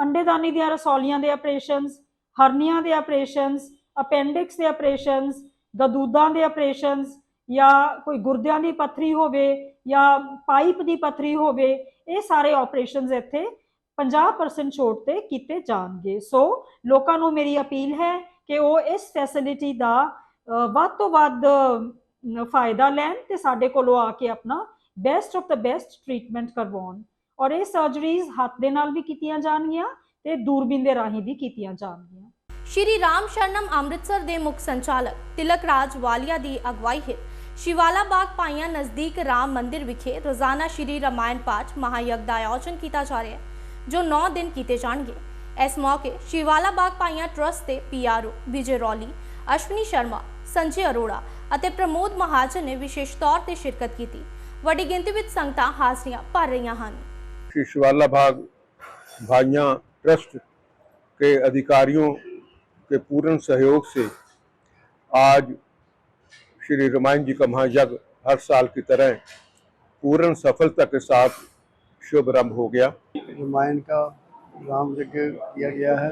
[SPEAKER 22] ਅੰਡੇਦਾਨੀ ਦੀਆਂ ਰਸੌਲੀਆਂ ਦੇ ਆਪਰੇਸ਼ਨਸ ਹਰਨੀਆਂ ਦੇ ਆਪਰੇਸ਼ਨਸ ਅਪੈਂਡਿਕਸ ਦੇ ਆਪਰੇਸ਼ਨਸ ਗਦੂਦਾਂ ਦੇ ਆਪਰੇਸ਼ਨਸ ਜਾਂ ਕੋਈ ਗੁਰਦਿਆਂ ਦੀ ਪੱਥਰੀ ਹੋਵੇ ਜਾਂ ਪਾਈਪ ਦੀ ਪੱਥਰੀ ਹੋਵੇ, ਇਹ ਸਾਰੇ ਆਪਰੇਸ਼ਨਸ ਇੱਥੇ 50% ਛੋਟ ਤੇ ਕੀਤੇ ਜਾਣਗੇ। ਸੋ ਲੋਕਾਂ ਨੂੰ ਮੇਰੀ ਅਪੀਲ ਹੈ ਕਿ ਉਹ ਇਸ ਫੈਸਿਲਿਟੀ ਦਾ ਵੱਧ ਤੋਂ ਵੱਧ ਫਾਇਦਾ ਲੈਣ ਤੇ ਸਾਡੇ ਕੋਲੋਂ ਆ ਕੇ ਆਪਣਾ ਬੈਸਟ ਆਫ ਦਾ ਬੈਸਟ ਟ੍ਰੀਟਮੈਂਟ ਕਰਵਾਉਣ। ਔਰ ਇਹ ਸਰਜਰੀਜ਼ ਹੱਥ ਦੇ ਨਾਲ ਵੀ ਕੀਤੀਆਂ ਜਾਣਗੀਆਂ ਤੇ ਦੂਰਬੀਨ ਦੇ ਰਾਹੀਂ ਵੀ ਕੀਤੀਆਂ ਜਾਣਗੀਆਂ।
[SPEAKER 1] ਸ਼੍ਰੀ ਰਾਮ ਸ਼ਰਨਮ ਅੰਮ੍ਰਿਤਸਰ ਦੇ ਮੁੱਖ ਸੰਚਾਲਕ ਤਿਲਕ ਰਾਜ ਵਾਲੀਆ ਦੀ ਅਗਵਾਈ ਹੇਠ ਸ਼ਿਵਾਲਾ ਬਾਗ ਪਾਈਆਂ ਨਜ਼ਦੀਕ ਰਾਮ ਮੰਦਿਰ ਵਿਖੇ ਰੋਜ਼ਾਨਾ ਸ਼੍ਰੀ ਰਾਮਾਇਣ ਪਾਠ ਮਹਾਯਗ ਦਾ ਆਯੋਜਨ ਕੀਤਾ ਜਾ ਰਿਹਾ ਹੈ ਜੋ 9 ਦਿਨ ਕੀਤੇ ਜਾਣਗੇ ਇਸ ਮੌਕੇ ਸ਼ਿਵਾਲਾ ਬਾਗ ਪਾਈਆਂ ਟਰਸਟ ਦੇ ਪੀਆਰਓ ਵਿਜੇ ਰੌਲੀ ਅਸ਼ਵਨੀ ਸ਼ਰਮਾ ਸੰਜੇ ਅਰੋੜਾ ਅਤੇ ਪ੍ਰਮੋਦ ਮਹਾਜਨ ਨੇ ਵਿਸ਼ੇਸ਼ ਤੌਰ ਤੇ ਸ਼ਿਰਕਤ ਕੀਤੀ ਵੱਡੀ ਗਿਣਤੀ ਵਿੱਚ ਸੰਗਤਾਂ ਹਾਜ਼ਰੀਆਂ ਭਰ ਰਹੀਆਂ ਹਨ
[SPEAKER 23] ਸ਼੍ਰੀ ਸ਼ਿਵਾਲਾ ਬਾਗ
[SPEAKER 24] भाइयां ट्रस्ट के अधिकारियों के पूर्ण सहयोग से आज श्री रामायण जी का महायज्ञ हर साल की तरह पूर्ण सफलता के साथ शुभारंभ हो गया
[SPEAKER 6] रामायण का राम यज्ञ किया गया है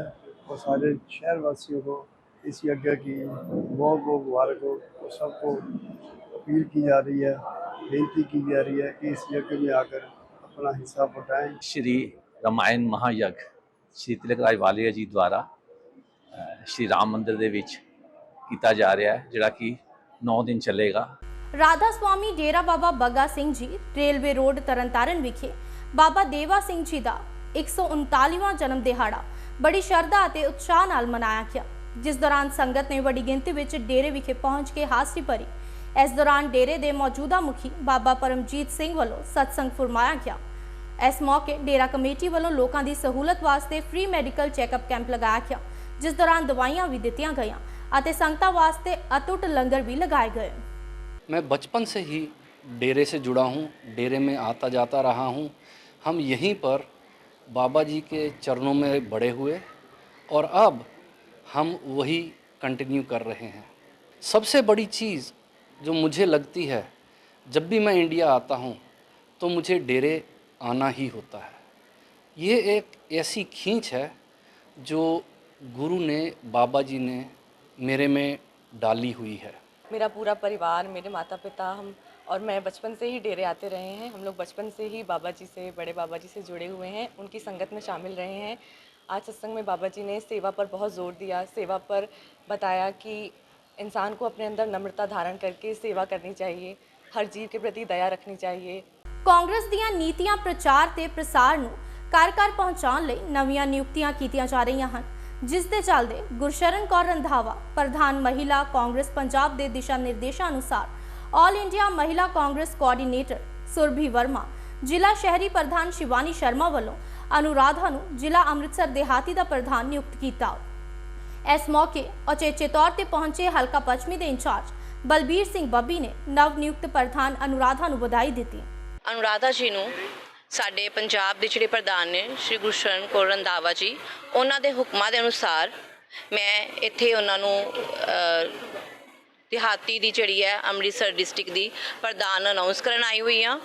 [SPEAKER 6] और सारे शहर वासियों को इस यज्ञ की बहुत बहुत मुबारक हो और सबको अपील की जा रही है बेनती की जा रही है कि इस यज्ञ में आकर अपना हिस्सा पटाएं
[SPEAKER 21] श्री ਰਾਮਾਇਣ ਮਹਾਯਗ ਸ਼੍ਰੀ ਤਿਲਕ ਰਾਜ ਵਾਲੀਆ ਜੀ ਦੁਆਰਾ ਅ, ਸ਼੍ਰੀ ਰਾਮ ਮੰਦਿਰ ਦੇ ਵਿੱਚ ਕੀਤਾ ਜਾ ਰਿਹਾ ਹੈ ਜਿਹੜਾ ਕਿ 9 ਦਿਨ ਚੱਲੇਗਾ।
[SPEAKER 1] ਰਾਧਾ ਸਵਾਮੀ ਡੇਰਾ ਬਾਬਾ ਬੱਗਾ ਸਿੰਘ ਜੀ, ਰੇਲਵੇ ਰੋਡ ਤਰਨਤਾਰਨ ਵਿਖੇ ਬਾਬਾ ਦੇਵਾ ਸਿੰਘ ਜੀ ਦਾ 139ਵਾਂ ਜਨਮ ਦਿਹਾੜਾ ਬੜੀ ਸ਼ਰਧਾ ਅਤੇ ਉਤਸ਼ਾਹ ਨਾਲ ਮਨਾਇਆ ਗਿਆ। ਜਿਸ ਦੌਰਾਨ ਸੰਗਤ ਨੇ ਵੱਡੀ ਗਿਣਤੀ ਵਿੱਚ ਡੇਰੇ ਵਿਖੇ ਪਹੁੰਚ ਕੇ ਹਾਜ਼ਰੀ ਭਰੀ। ਇਸ ਦੌਰਾਨ ਡੇਰੇ ਦੇ ਮੌਜੂਦਾ ਮੁਖੀ ਬਾਬਾ ਪਰਮਜੀਤ ਸਿੰਘ ਵੱਲੋਂ ਸਤਸੰਗ ਫਰਮਾਇਆ ਗਿਆ। ਇਸ ਮੌਕੇ ਡੇਰਾ ਕਮੇਟੀ ਵੱਲੋਂ ਲੋਕਾਂ ਦੀ ਸਹੂਲਤ ਵਾਸਤੇ ਫ੍ਰੀ ਮੈਡੀਕਲ ਚੈੱਕਅਪ ਕੈਂਪ ਲਗਾਇਆ ਗਿਆ, ਜਿਸ ਦੌਰਾਨ ਦਵਾਈਆਂ ਵੀ ਦਿੱਤੀਆਂ ਗਈਆਂ ਅਤੇ ਸੰਗਤਾਂ ਵਾਸਤੇ ਅਟੁੱਟ ਲੰਗਰ ਵੀ ਲਗਾਏ ਗਏ
[SPEAKER 10] मैं बचपन से ही डेरे से जुड़ा हूँ डेरे में आता जाता रहा हूँ हम यहीं पर बाबा जी के चरणों में बड़े हुए और अब हम वही कंटिन्यू कर रहे हैं सबसे बड़ी चीज़ जो मुझे लगती है जब भी मैं इंडिया आता हूँ तो मुझे डेरे आना ही होता है ये एक ऐसी खींच है जो गुरु ने बाबा जी ने मेरे में डाली हुई है
[SPEAKER 25] मेरा पूरा परिवार मेरे माता पिता हम और मैं बचपन से ही डेरे आते रहे हैं हम लोग बचपन से ही बाबा जी से बड़े बाबा जी से जुड़े हुए हैं उनकी संगत में शामिल रहे हैं आज सत्संग में बाबा जी ने सेवा पर बहुत ज़ोर दिया सेवा पर बताया कि इंसान को अपने अंदर नम्रता धारण करके सेवा करनी चाहिए हर जीव के प्रति दया रखनी चाहिए
[SPEAKER 1] ਕਾਂਗਰਸ ਦੀਆਂ ਨੀਤੀਆਂ ਪ੍ਰਚਾਰ ਤੇ ਪ੍ਰਸਾਰ ਨੂੰ ਘਰ ਘਰ ਪਹੁੰਚਾਉਣ ਲਈ ਨਵੀਆਂ ਨਿਯੁਕਤੀਆਂ ਕੀਤੀਆਂ ਜਾ ਰਹੀਆਂ ਹਨ ਜਿਸ ਦੇ ਚੱਲਦੇ ਗੁਰਸ਼ਰਨ ਕੌਰ ਰੰਧਾਵਾ, ਪ੍ਰਧਾਨ ਮਹਿਲਾ ਕਾਂਗਰਸ ਪੰਜਾਬ ਦੇ ਦਿਸ਼ਾ ਨਿਰਦੇਸ਼ਾਂ ਅਨੁਸਾਰ ਆਲ ਇੰਡੀਆ ਮਹਿਲਾ ਕਾਂਗਰਸ ਕੋਆਰਡੀਨੇਟਰ ਸੁਰਭੀ ਵਰਮਾ, ਜ਼ਿਲ੍ਹਾ ਸ਼ਹਿਰੀ ਪ੍ਰਧਾਨ ਸ਼ਿਵਾਨੀ ਸ਼ਰਮਾ ਵੱਲੋਂ ਅਨੁਰਾਧਾ ਨੂੰ ਜ਼ਿਲ੍ਹਾ ਅੰਮ੍ਰਿਤਸਰ ਦੇਹਾਤੀ ਦਾ ਪ੍ਰਧਾਨ ਨਿਯੁਕਤ ਕੀਤਾ। ਇਸ ਮੌਕੇ ਉਚੇਚੇ ਤੌਰ ਤੇ ਪਹੁੰਚੇ ਹਲਕਾ ਪੱਛਮੀ ਦੇ ਇੰਚਾਰਜ ਬਲਬੀਰ ਸਿੰਘ ਬੱਬੀ ਨੇ ਨਵ ਨਿਯੁਕਤ ਪ੍ਰਧਾਨ ਅਨੁਰਾਧਾ ਨੂੰ ਵਧਾਈ ਦਿੱਤੀ।
[SPEAKER 26] ਅਨੁਰਾਧਾ ਜੀ ਨੂੰ ਸਾਡੇ ਪੰਜਾਬ ਦੇ ਜਿਹੜੇ ਪ੍ਰਧਾਨ ਨੇ, ਸ਼੍ਰੀ ਗੁਰਸ਼ਰਨ ਕੌਰ ਰੰਧਾਵਾ ਜੀ, ਉਹਨਾਂ ਦੇ ਹੁਕਮਾਂ ਦੇ ਅਨੁਸਾਰ ਮੈਂ ਇੱਥੇ ਉਹਨਾਂ ਨੂੰ ਦਿਹਾਤੀ ਦੀ ਜਿਹੜੀ ਹੈ ਅੰਮ੍ਰਿਤਸਰ ਡਿਸਟ੍ਰਿਕਟ ਦੀ ਪ੍ਰਧਾਨ ਅਨਾਉਂਸ ਕਰਨ ਆਈ ਹੋਈ ਆ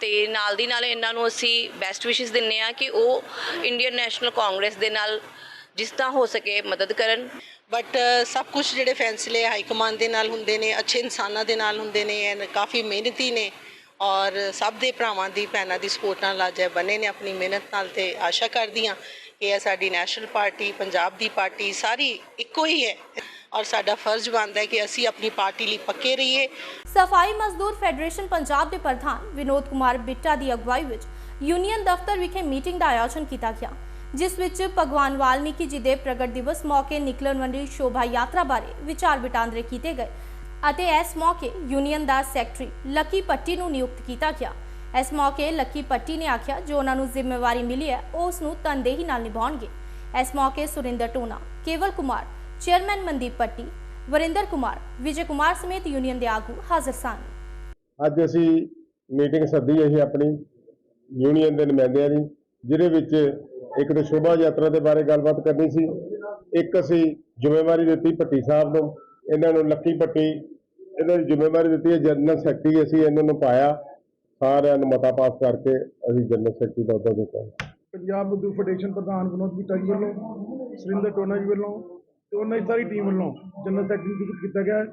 [SPEAKER 26] ਤੇ ਨਾਲ ਦੀ ਨਾਲ ਇਹਨਾਂ ਨੂੰ ਅਸੀਂ ਬੈਸਟ ਵਿਸ਼ੇਸ ਦਿੰਨੇ ਆ ਕਿ ਉਹ ਇੰਡੀਅਨ ਨੈਸ਼ਨਲ ਕਾਂਗਰਸ ਦੇ ਨਾਲ ਜਿਸ ਤਰ੍ਹਾਂ ਹੋ ਸਕੇ ਮਦਦ ਕਰਨ।
[SPEAKER 8] ਬਟ ਸਭ ਕੁਝ ਜਿਹੜੇ ਫੈਸਲੇ ਹਾਈ ਕਮਾਂਡ ਦੇ ਨਾਲ ਹੁੰਦੇ ਨੇ, ਅੱਛੇ ਇਨਸਾਨਾਂ ਦੇ ਨਾਲ ਹੁੰਦੇ ਨੇ ਐਨ ਕਾਫੀ ਮਿਹਨਤੀ ਨੇ ਔਰ ਸਭ ਦੇ ਭਰਾਵਾਂ ਦੀ, ਭੈਣਾਂ ਦੀ ਸਪੋਰਟ ਨਾਲ ਅੱਜ ਇਹ ਬਣੇ ਨੇ ਆਪਣੀ ਮਿਹਨਤ ਨਾਲ ਤੇ ਆਸ਼ਾ ਕਰਦੀ ਹਾਂ ਕਿ ਇਹ ਸਾਡੀ ਨੈਸ਼ਨਲ ਪਾਰਟੀ, ਪੰਜਾਬ ਦੀ ਪਾਰਟੀ ਸਾਰੀ ਇੱਕੋ ਹੀ ਹੈ ਔਰ ਸਾਡਾ ਫਰਜ਼ ਬਣਦਾ ਹੈ ਕਿ ਅਸੀਂ ਆਪਣੀ ਪਾਰਟੀ ਲਈ ਪੱਕੇ ਰਹੀਏ।
[SPEAKER 1] ਸਫ਼ਾਈ ਮਜ਼ਦੂਰ ਫੈਡਰੇਸ਼ਨ ਪੰਜਾਬ ਦੇ ਪ੍ਰਧਾਨ ਵਿਨੋਦ ਕੁਮਾਰ ਬਿੱਟਾ ਦੀ ਅਗਵਾਈ ਵਿੱਚ ਯੂਨੀਅਨ ਦਫ਼ਤਰ ਵਿਖੇ ਮੀਟਿੰਗ ਦਾ ਆਯੋਜਨ ਕੀਤਾ ਗਿਆ, ਜਿਸ ਵਿੱਚ ਭਗਵਾਨ ਵਾਲਮੀਕੀ ਜੀ ਦੇ ਪ੍ਰਗਟ ਦਿਵਸ ਮੌਕੇ ਨਿਕਲਣ ਵਾਲੀ ਸ਼ੋਭਾ ਯਾਤਰਾ ਬਾਰੇ ਵਿਚਾਰ ਵਟਾਂਦਰੇ ਕੀਤੇ ਗਏ। ਅਤੇ ਇਸ ਮੌਕੇ ਯੂਨੀਅਨ ਦਾ ਸੈਕਟਰੀ ਲੱਕੀ ਪੱਟੀ ਨੂੰ ਨਿਯੁਕਤ ਕੀਤਾ ਗਿਆ। ਇਸ ਮੌਕੇ ਲੱਕੀ ਪੱਟੀ ਨੇ ਆਖਿਆ, ਜੋ ਉਹਨਾਂ ਨੂੰ ਜ਼ਿੰਮੇਵਾਰੀ ਮਿਲੀ ਹੈ ਉਹ ਉਸ ਨੂੰ ਤਨਦੇਹੀ ਨਾਲ ਨਿਭਾਉਣਗੇ। ਇਸ ਮੌਕੇ ਸੁਰਿੰਦਰ ਟੋਨਾ, ਕੇਵਲ ਕੁਮਾਰ, ਚੇਅਰਮੈਨ ਮਨਦੀਪ ਪੱਟੀ ਵਰਿੰਦਰ ਕੁਮਾਰ, ਵਿਜੇ ਕੁਮਾਰ ਸਮੇਤ ਯੂਨੀਅਨ ਦੇ ਆਗੂ ਹਾਜ਼ਰ ਸਨ।
[SPEAKER 24] ਅੱਜ ਅਸੀਂ ਮੀਟਿੰਗ ਸੱਦੀ ਹੈ ਆਪਣੀ ਯੂਨੀਅਨ ਦੇ ਨੁਮਾਇੰਦਿਆਂ ਦੀ, ਜਿਹਦੇ ਵਿੱਚ ਇੱਕ ਤਾਂ ਸ਼ੋਭਾ ਯਾਤਰਾ ਦੇ ਬਾਰੇ ਗੱਲਬਾਤ ਕਰਨੀ ਸੀ, ਇੱਕ ਅਸੀਂ ਜ਼ਿੰਮੇਵਾਰੀ ਦਿੱਤੀ ਭੱਟੀ ਸਾਹਿਬ ਨੂੰ, ਇਹਨਾਂ ਨੂੰ ਲੱਕੀ ਪੱਟੀ ਇਹਨਾਂ ਦੀ ਜ਼ਿੰਮੇਵਾਰੀ ਦਿੱਤੀ ਹੈ ਜਨਰਲ ਸੈਕਟਰੀ ਅਸੀਂ ਇਹਨਾਂ ਨੂੰ ਪਾਇਆ। ਸਾਰਿਆਂ ਨੂੰ ਮਤਾ ਪਾਸ ਕਰਕੇ ਅਸੀਂ ਜਨਰਲ ਸੈਕਟਰੀ ਦਾ ਅਹੁਦਾ ਦਿੱਤਾ।
[SPEAKER 19] ਪੰਜਾਬ ਮਜ਼ਦੂਰ ਫੈਡਰੇਸ਼ਨ ਪ੍ਰਧਾਨ ਵਿਨੋਦ ਬਿੱਟਾ ਜੀ ਵੱਲੋਂ ਸੁਰਿੰਦਰ ਟੋਨਾ ਜੀ ਵੱਲੋਂ ਤੇ ਉਹਨਾਂ ਦੀ ਸਾਰੀ ਟੀਮ ਵੱਲੋਂ ਜਨਰਲ ਸੈਕਟਰੀ ਨਿਯੁਕਤ ਕੀਤਾ ਗਿਆ।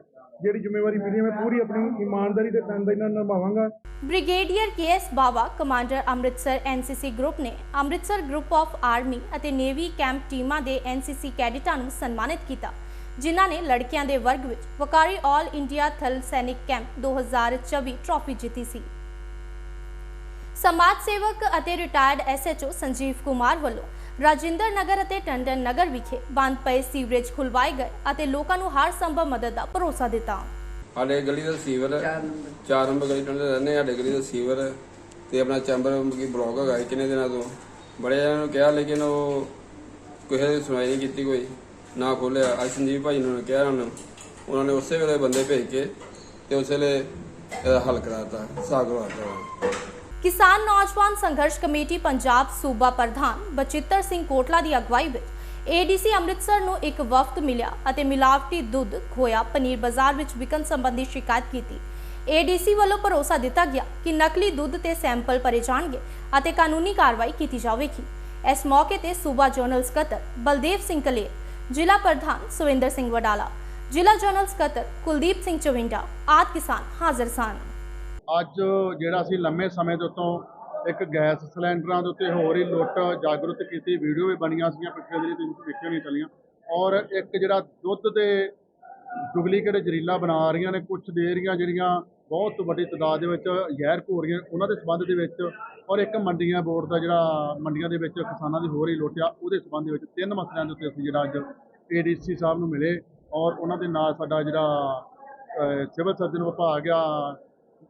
[SPEAKER 19] ਜਿਹੜੀ ਜ਼ਿੰਮੇਵਾਰੀ ਮਿਲੀ ਹੈ ਮੈਂ ਪੂਰੀ ਆਪਣੀ ਇਮਾਨਦਾਰੀ ਤੇ ਤਨਦੇਹੀ ਨਾਲ ਨਿਭਾਵਾਂਗਾ।
[SPEAKER 1] Brigadier KS Bawa commander Amritsar NCC group ਨੇ ਅੰਮ੍ਰਿਤਸਰ ਗਰੁੱਪ ਆਫ ਆਰਮੀ ਅਤੇ ਨੇਵੀ ਕੈਂਪ ਟੀਮਾਂ ਦੇ ਐਨਸੀਸੀ ਕੈਡਿਟਾਂ ਨੂੰ ਸਨਮਾਨਿਤ ਕੀਤਾ। ਜਿਨ੍ਹਾਂ ਨੇ ਲੜਕਿਆਂ ਦੇ ਵਰਗ ਵਿੱਚ ਵਕਾਰੀ ਆਲ ਇੰਡੀਆ ਥਲ ਸੈਨਿਕ ਕੈਂਪ 2024 ਟਰਾਫੀ ਜਿੱਤੀ ਸੀ। ਸਮਾਜ ਸੇਵਕ ਅਤੇ ਰਿਟਾਇਰਡ ਐਸਐਚਓ ਸੰਜੀਵ ਕੁਮਾਰ ਵੱਲੋਂ ਰਾਜਿੰਦਰ ਨਗਰ ਅਤੇ ਟੰਡਨ ਨਗਰ ਵਿਖੇ ਬੰਦ ਪਏ ਸੀਵਰੇਜ ਖੁਲਵਾਏ ਗਏ ਅਤੇ ਲੋਕਾਂ ਨੂੰ ਹਰ ਸੰਭਵ ਮਦਦ ਦਾ ਭਰੋਸਾ ਦਿੱਤਾ।
[SPEAKER 27] ਸਾਡੇ ਗਲੀ ਦਾ ਸੀਵਰ ਚਾਰ ਨੰਬਰ। ਗਲੀ ਟੰਡੇ ਰਹਿੰਦੇ ਸਾਡੇ ਗਲੀ ਦਾ ਸੀਵਰ ਤੇ ਆਪਣਾ ਚੈਂਬਰ ਕੀ ਬਲੌਕ ਹੈਗਾ ਕਿੰਨੇ ਦਿਨਾਂ ਤੋਂ। ਬੜੇ ਜਣਿਆਂ ਨੂੰ ਕਿਹਾ ਲੇਕਿਨ ਉਹ ਕਿਸੇ ਦੀ ਸੁਣਾਈ ਨਹੀਂ ਕੀਤੀ ਕੋਈ। ਨਾ ਖੋਲਿਆ। ਅੱਜ ਸੰਜੀਵ ਭਾਈ ਨੂੰ ਕਿਹਾ, ਉਹਨਾਂ ਨੂੰ ਉਹਨਾਂ ਨੇ ਉਸੇ ਵੇਲੇ ਬੰਦੇ ਭੇਜ ਕੇ ਤੇ ਉਸੇ ਵੇਲੇ ਇਹਦਾ ਹੱਲ ਕਰਾਤਾ ਸਾਗ
[SPEAKER 1] ਕਿਸਾਨ ਨੌਜਵਾਨ ਸੰਘਰਸ਼ ਕਮੇਟੀ ਪੰਜਾਬ ਸੂਬਾ ਪ੍ਰਧਾਨ ਬਚਿੱਤਰ ਸਿੰਘ ਕੋਟਲਾ ਦੀ ਅਗਵਾਈ ਵਿੱਚ ਏਡੀਸੀ ਅੰਮ੍ਰਿਤਸਰ ਨੂੰ ਇੱਕ ਵਫਦ ਮਿਲਿਆ ਅਤੇ ਮਿਲਾਵਟੀ ਦੁੱਧ ਖੋਇਆ, ਪਨੀਰ ਬਾਜ਼ਾਰ ਵਿੱਚ ਵਿਕਣ ਸੰਬੰਧੀ ਸ਼ਿਕਾਇਤ ਕੀਤੀ। ਏਡੀਸੀ ਵੱਲੋਂ ਭਰੋਸਾ ਦਿੱਤਾ ਗਿਆ ਕਿ ਨਕਲੀ ਦੁੱਧ ਤੇ ਸੈਂਪਲ ਭਰੇ ਜਾਣਗੇ ਅਤੇ ਕਾਨੂੰਨੀ ਕਾਰਵਾਈ ਕੀਤੀ ਜਾਵੇਗੀ। ਇਸ ਮੌਕੇ ਤੇ ਸੂਬਾ ਜਨਰਲ ਸਕੱਤਰ ਬਲਦੇਵ ਸਿੰਘ ਕਲੇਰ ਜ਼ਿਲ੍ਹਾ ਪ੍ਰਧਾਨ ਸੁਵਿੰਦਰ ਸਿੰਘ ਵਡਾਲਾ, ਜ਼ਿਲ੍ਹਾ ਜਨਰਲ ਸਕੱਤਰ ਕੁਲਦੀਪ ਸਿੰਘ ਚਵਿੰਡਾ, ਆਦਿ ਕਿਸਾਨ ਹਾਜ਼ਰ ਸਨ।
[SPEAKER 28] ਅੱਜ ਜਿਹੜਾ ਅਸੀਂ ਲੰਮੇ ਸਮੇਂ ਦੇ ਉੱਤੋਂ ਇੱਕ ਗੈਸ ਸਿਲੰਡਰਾਂ ਦੇ ਉੱਤੇ ਹੋ ਰਹੀ ਲੁੱਟ, ਜਾਗਰੂਕ ਕੀਤੀ, ਵੀਡੀਓ ਵੀ ਬਣੀਆਂ ਸੀਗੀਆਂ ਪਿਛਲੇ ਦਿਨੀ ਤੁਸੀਂ ਦੇਖੀਆਂ ਨਹੀਂ ਚੱਲੀਆਂ। ਔਰ ਇੱਕ ਜਿਹੜਾ ਦੁੱਧ ਦੇ ਡੁਪਲੀਕੇਟ ਜ਼ਹਿਰੀਲਾ ਬਣਾ ਰਹੀਆਂ ਨੇ ਕੁਝ ਡੇਅਰੀਆਂ ਜਿਹੜੀਆਂ ਬਹੁਤ ਵੱਡੀ ਤਾਦਾਦ ਦੇ ਵਿੱਚ ਜ਼ਹਿਰ ਘੋਲ ਰਹੀਆਂ ਉਹਨਾਂ ਦੇ ਸੰਬੰਧ ਦੇ ਵਿੱਚ ਔਰ ਇੱਕ ਮੰਡੀਆਂ ਬੋਰਡ ਦਾ ਜਿਹੜਾ ਮੰਡੀਆਂ ਦੇ ਵਿੱਚ ਕਿਸਾਨਾਂ ਦੀ ਹੋ ਰਹੀ ਲੁੱਟ ਉਹਦੇ ਸੰਬੰਧ ਵਿੱਚ ਤਿੰਨ ਮਸਲਿਆਂ ਦੇ ਉੱਤੇ ਅਸੀਂ ਜਿਹੜਾ ਅੱਜ ਏਡੀਸੀ ਸਾਹਿਬ ਨੂੰ ਮਿਲੇ ਔਰ ਉਹਨਾਂ ਦੇ ਨਾਲ ਸਾਡਾ ਜਿਹੜਾ ਸਿਵਲ ਸਰਜਨ ਵਿਭਾਗ ਆ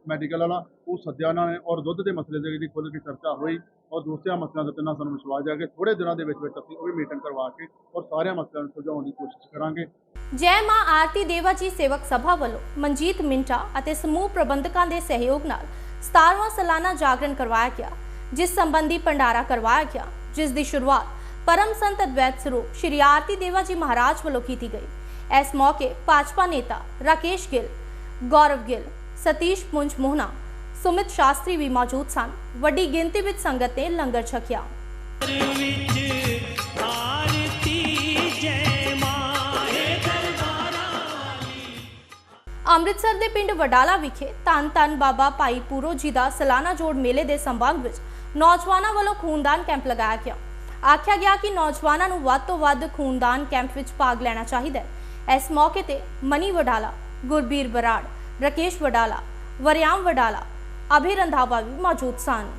[SPEAKER 28] ਮੈਡੀਕਲ ਵਾਲਾ, ਉਹ ਸੱਦਿਆ ਉਹਨਾਂ ਨੇ ਔਰ ਦੁੱਧ ਦੇ ਮਸਲੇ ਦੇ ਜਿਹੜੀ ਖੁੱਲ੍ਹ ਕੇ ਚਰਚਾ ਹੋਈ ਔਰ ਦੂਸਰਿਆਂ ਮਸਲਿਆਂ ਦੇ ਉੱਤੇ ਨਾਲ ਸਾਨੂੰ ਵਿਸ਼ਵਾਸ ਹੈ ਕਿ ਥੋੜੇ ਦਿਨਾਂ ਦੇ ਵਿੱਚ ਵਿੱਚ ਅਸੀਂ ਉਹ ਵੀ ਮੀਟਿੰਗ ਕਰਵਾ ਕੇ ਔਰ ਸਾਰਿਆਂ ਮਸਲਿਆਂ ਨੂੰ ਸੁਲਝਾਉਣ ਦੀ ਕੋਸ਼ਿਸ਼ ਕਰਾਂਗੇ।
[SPEAKER 1] ਜੈ ਮਾਂ ਆਰਤੀ ਦੇਵਾ ਜੀ ਸੇਵਕ ਸਭਾ ਵੱਲੋਂ ਮਨਜੀਤ ਮਿੰਟਾ ਅਤੇ ਸਮੂਹ ਪ੍ਰਬੰਧਕਾਂ ਦੇ ਸਹਿਯੋਗ ਨਾਲ 17ਵਾਂ ਸਾਲਾਨਾ ਜਾਗਰਣ ਕਰਵਾਇਆ ਗਿਆ, ਜਿਸ ਸੰਬੰਧੀ ਭੰਡਾਰਾ ਕਰਵਾਇਆ ਗਿਆ, ਜਿਸ ਦੀ ਸ਼ੁਰੂਆਤ ਪਰਮ ਸੰਤ ਅਦਵੈਤ ਸਰੂਪ ਸ਼੍ਰੀ ਆਰਤੀ ਦੇਵਾ ਜੀ ਮਹਾਰਾਜ ਵੱਲੋਂ ਕੀਤੀ ਗਈ। ਇਸ ਮੌਕੇ ਭਾਜਪਾ ਨੇਤਾ ਰਾਕੇਸ਼ ਗਿੱਲ, ਗੌਰਵ ਗਿੱਲ, ਸਤੀਸ਼ ਪੁੰਜ ਮੋਹਨਾ, ਸੁਮਿਤ ਸ਼ਾਸਤਰੀ ਵੀ ਮੌਜੂਦ ਸਨ। ਵੱਡੀ ਗਿਣਤੀ ਵਿੱਚ ਸੰਗਤ ਨੇ ਲੰਗਰ ਛਕਿਆ। ਅੰਮ੍ਰਿਤਸਰ ਦੇ ਪਿੰਡ ਵਡਾਲਾ ਵਿਖੇ ਧੰਨ ਧੰਨ ਬਾਬਾ ਭਾਈ ਪੂਰੋ ਜੀ ਦਾ ਸਾਲਾਨਾ ਜੋੜ ਮੇਲੇ ਦੇ ਸੰਬੰਧ ਵਿੱਚ ਨੌਜਵਾਨਾਂ ਵੱਲੋਂ ਖੂਨਦਾਨ ਕੈਂਪ ਲਗਾਇਆ ਗਿਆ। ਆਖਿਆ ਗਿਆ ਕਿ ਨੌਜਵਾਨਾਂ ਨੂੰ ਵੱਧ ਤੋਂ ਵੱਧ ਖੂਨਦਾਨ ਕੈਂਪ ਵਿੱਚ ਭਾਗ ਲੈਣਾ ਚਾਹੀਦਾ ਹੈ। ਇਸ ਮੌਕੇ ਤੇ ਮਨੀ ਵਡਾਲਾ, ਗੁਰਬੀਰ ਬਰਾੜ, ਰਕੇਸ਼ ਵਡਾਲਾ, ਵਰਿਆਮ ਵਡਾਲਾ, ਅਭੀ ਰੰਧਾਵਾ ਵੀ ਮੌਜੂਦ ਸਨ।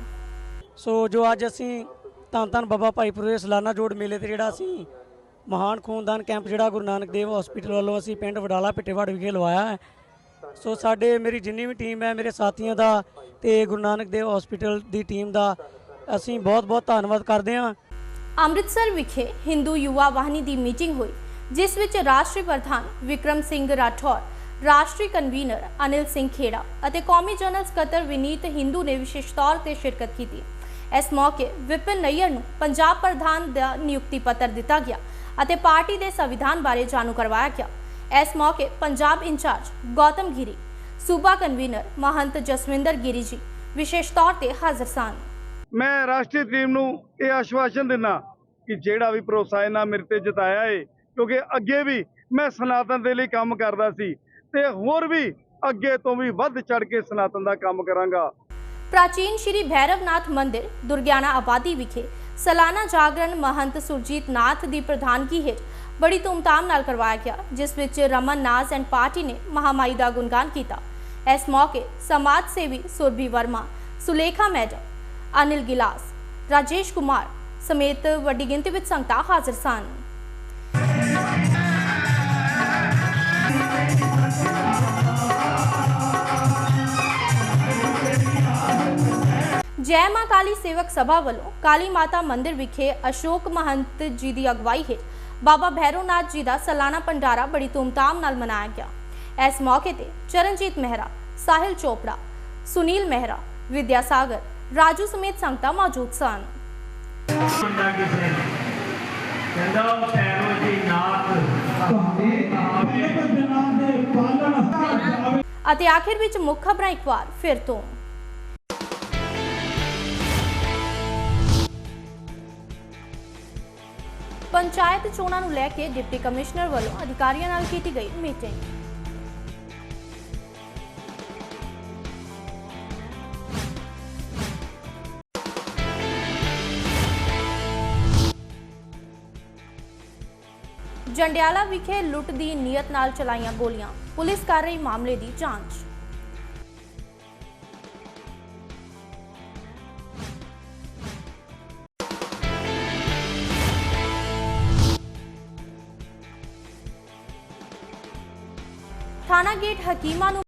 [SPEAKER 29] ਸੋ ਜੋ ਅੱਜ ਅਸੀਂ ਧੰਨ ਧੰਨ ਬਾਬਾ ਭਾਈ ਦੇ ਸਾਲਾਨਾ ਜੋੜ ਮੇਲੇ ਤੇ ਜਿਹੜਾ ਅਸੀਂ ਮਹਾਨ ਖੂਨਦਾਨ ਕੈਂਪ ਜਿਹੜਾ ਗੁਰੂ ਨਾਨਕ ਦੇਵ ਹਸਪੀਟਲ ਵੱਲੋਂ ਅਸੀਂ ਪਿੰਡ ਵਡਾਲਾ ਪਿੱਟੇਵਾੜ ਵਿਖੇ ਲਵਾਇਆ ਹੈ। ਸੋ ਸਾਡੇ, ਮੇਰੀ ਜਿੰਨੀ ਵੀ ਟੀਮ ਹੈ, ਮੇਰੇ ਸਾਥੀਆਂ ਦਾ ਤੇ ਗੁਰੂ ਨਾਨਕ ਦੇਵ ਹਸਪੀਟਲ ਦੀ ਟੀਮ ਦਾ ਅਸੀਂ ਬਹੁਤ ਬਹੁਤ ਧੰਨਵਾਦ ਕਰਦੇ ਹਾਂ।
[SPEAKER 1] ਅੰਮ੍ਰਿਤਸਰ ਵਿਖੇ ਹਿੰਦੂ ਯੁਵਾ ਵਾਹਿਨੀ ਦੀ ਮੀਟਿੰਗ ਹੋਈ, ਜਿਸ ਵਿੱਚ ਰਾਸ਼ਟਰੀ ਪ੍ਰਧਾਨ ਵਿਕਰਮ ਸਿੰਘ ਰਾਠੌਰ, ਰਾਸ਼ਟਰੀ ਕਨਵੀਨਰ ਅਨਿਲ ਸਿੰਘ ਖੇੜਾ ਅਤੇ ਕੌਮੀ ਜਨਰਲ ਸਕੱਤਰ ਵਿਨੀਤ ਹਿੰਦੂ ਨੇ ਵਿਸ਼ੇਸ਼ ਤੌਰ ਤੇ ਸ਼ਿਰਕਤ ਕੀਤੀ। ਇਸ ਮੌਕੇ ਵਿਪਿਨ ਨਈਅਰ ਨੂੰ ਪੰਜਾਬ ਪ੍ਰਧਾਨ ਦਾ ਨਿਯੁਕਤੀ ਪੱਤਰ ਦਿੱਤਾ ਗਿਆ ਅਤੇ ਪਾਰਟੀ ਦੇ ਸੰਵਿਧਾਨ ਬਾਰੇ ਜਾਣੂ ਕਰਵਾਇਆ ਗਿਆ। ਇਸ ਮੌਕੇ ਪੰਜਾਬ ਇੰਚਾਰਜ ਗੌਤਮ ਗਿਰੀ, ਸੂਬਾ ਕਨਵੀਨਰ ਮਹੰਤ ਜਸਵਿੰਦਰ ਗਿਰੀ ਜੀ ਵਿਸ਼ੇਸ਼ ਤੌਰ ਤੇ ਹਾਜ਼ਰ ਸਨ।
[SPEAKER 30] ਮੈਂ ਰਾਸ਼ਟਰੀ ਟੀਮ ਨੂੰ ਇਹ ਆਸ਼ਵਾਸਨ ਦਿੰਦਾ ਕਿ ਜਿਹੜਾ ਵੀ ਭਰੋਸਾ ਇਹਨਾਂ ਮੇਰੇ ਤੇ ਜਤਾਇਆ ਏ, ਕਿਉਂਕਿ ਅੱਗੇ ਵੀ ਮੈਂ ਸਨਾਤਨ ਦੇ ਲਈ ਕੰਮ ਕਰਦਾ ਸੀ ਤੇ ਹੋਰ ਵੀ ਅੱਗੇ ਤੋਂ ਵੀ ਵੱਧ ਚੜ ਕੇ ਸਨਾਤਨ ਦਾ ਕੰਮ ਕਰਾਂਗਾ।
[SPEAKER 1] ਪ੍ਰਾਚੀਨ ਸ਼੍ਰੀ ਭੈਰਵਨਾਥ ਮੰਦਿਰ, ਦੁਰਗਿਆਣਾ ਆਬਾਦੀ ਵਿਖੇ ਸਾਲਾਨਾ ਜਾਗਰਣ ਮਹੰਤ ਸੁਰਜੀਤ ਨਾਥ ਦੀ ਪ੍ਰਧਾਨਗੀ ਹੇਠ ਬੜੀ ਧੂਮਧਾਮ ਨਾਲ ਕਰਵਾਇਆ ਗਿਆ, ਜਿਸ ਵਿੱਚ ਰਮਨ ਨਾਸ ਐਂਡ ਪਾਰਟੀ ਨੇ ਮਹਾਮਾਈ ਦਾ ਗੁਣਗਾਨ ਕੀਤਾ। ਇਸ ਮੌਕੇ ਸਮਾਜ ਸੇਵੀ ਸੁਰਭੀ ਵਰਮਾ, ਸੁਲੇਖਾ ਮੈਡਮ, ਅਨਿਲ ਗਿਲਾਸ, ਰਾਜੇਸ਼ ਕੁਮਾਰ ਸਮੇਤ ਵੱਡੀ ਗਿਣਤੀ ਵਿੱਚ ਸੰਗਤਾਂ ਹਾਜ਼ਰ ਸਨ। ਜੈ ਮਾਂ ਕਾਲੀ ਸੇਵਕ ਸਭਾ ਵੱਲੋਂ ਕਾਲੀ ਮਾਤਾ ਮੰਦਿਰ ਵਿਖੇ ਅਸ਼ੋਕ ਮਹੰਤ ਜੀ ਦੀ ਅਗਵਾਈ ਹੇਠ ਬਾਬਾ ਭੈਰੋਨਾਥ ਜੀ ਦਾ ਸਾਲਾਨਾ ਭੰਡਾਰਾ ਬੜੀ ਧੂਮਧਾਮ ਨਾਲ ਮਨਾਇਆ ਗਿਆ। ਇਸ ਮੌਕੇ ਤੇ ਚਰਨਜੀਤ ਮਹਿਰਾ ਸਾਹਿਲ ਚੋਪੜਾ ਸੁਨੀਲ ਮਹਿਰਾ ਵਿਦਿਆ ਸਾਗਰ ਰਾਜੂ ਸਮੇਤ ਸੰਗਤਾਂ ਮੌਜੂਦ ਸਨ। ਅਤੇ ਆਖਿਰ ਵਿੱਚ ਮੁੱਖ ਖਬਰਾਂ ਇੱਕ ਵਾਰ ਫਿਰ ਤੋਂ ਪੰਚਾਇਤ ਚੋਣਾਂ ਨੂੰ ਲੈ ਕੇ ਡਿਪਟੀ ਕਮਿਸ਼ਨਰ ਵੱਲੋਂ ਅਧਿਕਾਰੀਆਂ ਨਾਲ ਕੀਤੀ ਗਈ ਮੀਟਿੰਗ। ਜੰਡਿਆਲਾ ਵਿਖੇ ਲੁੱਟ ਦੀ ਨੀਅਤ ਨਾਲ ਚਲਾਈਆਂ ਗੋਲੀਆਂ। ਪੁਲਿਸ ਕਰ ਰਹੀ ਮਾਮਲੇ ਦੀ ਜਾਂਚ। ਥਾਣਾ ਗੇਟ ਹਕੀਮਾ ਨੂੰ